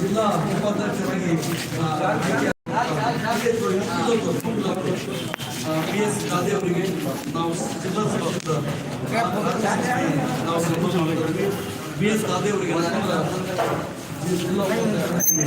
ಜಿಲ್ಲಾ ಉಪಾಧ್ಯಕ್ಷರಾಗಿ ಪಿ ಎಸ್ ಗಾದೆ ಅವರಿಗೆ ನಾವು ಜಿಲ್ಲಾ ನಾವು ಸಂತೋಷ ಬಿ ಎಸ್ ಗಾದೆ ಅವರಿಗೆ ಜಿಲ್ಲಾ ಉಪಾಧ್ಯಕ್ಷರಾಗಿ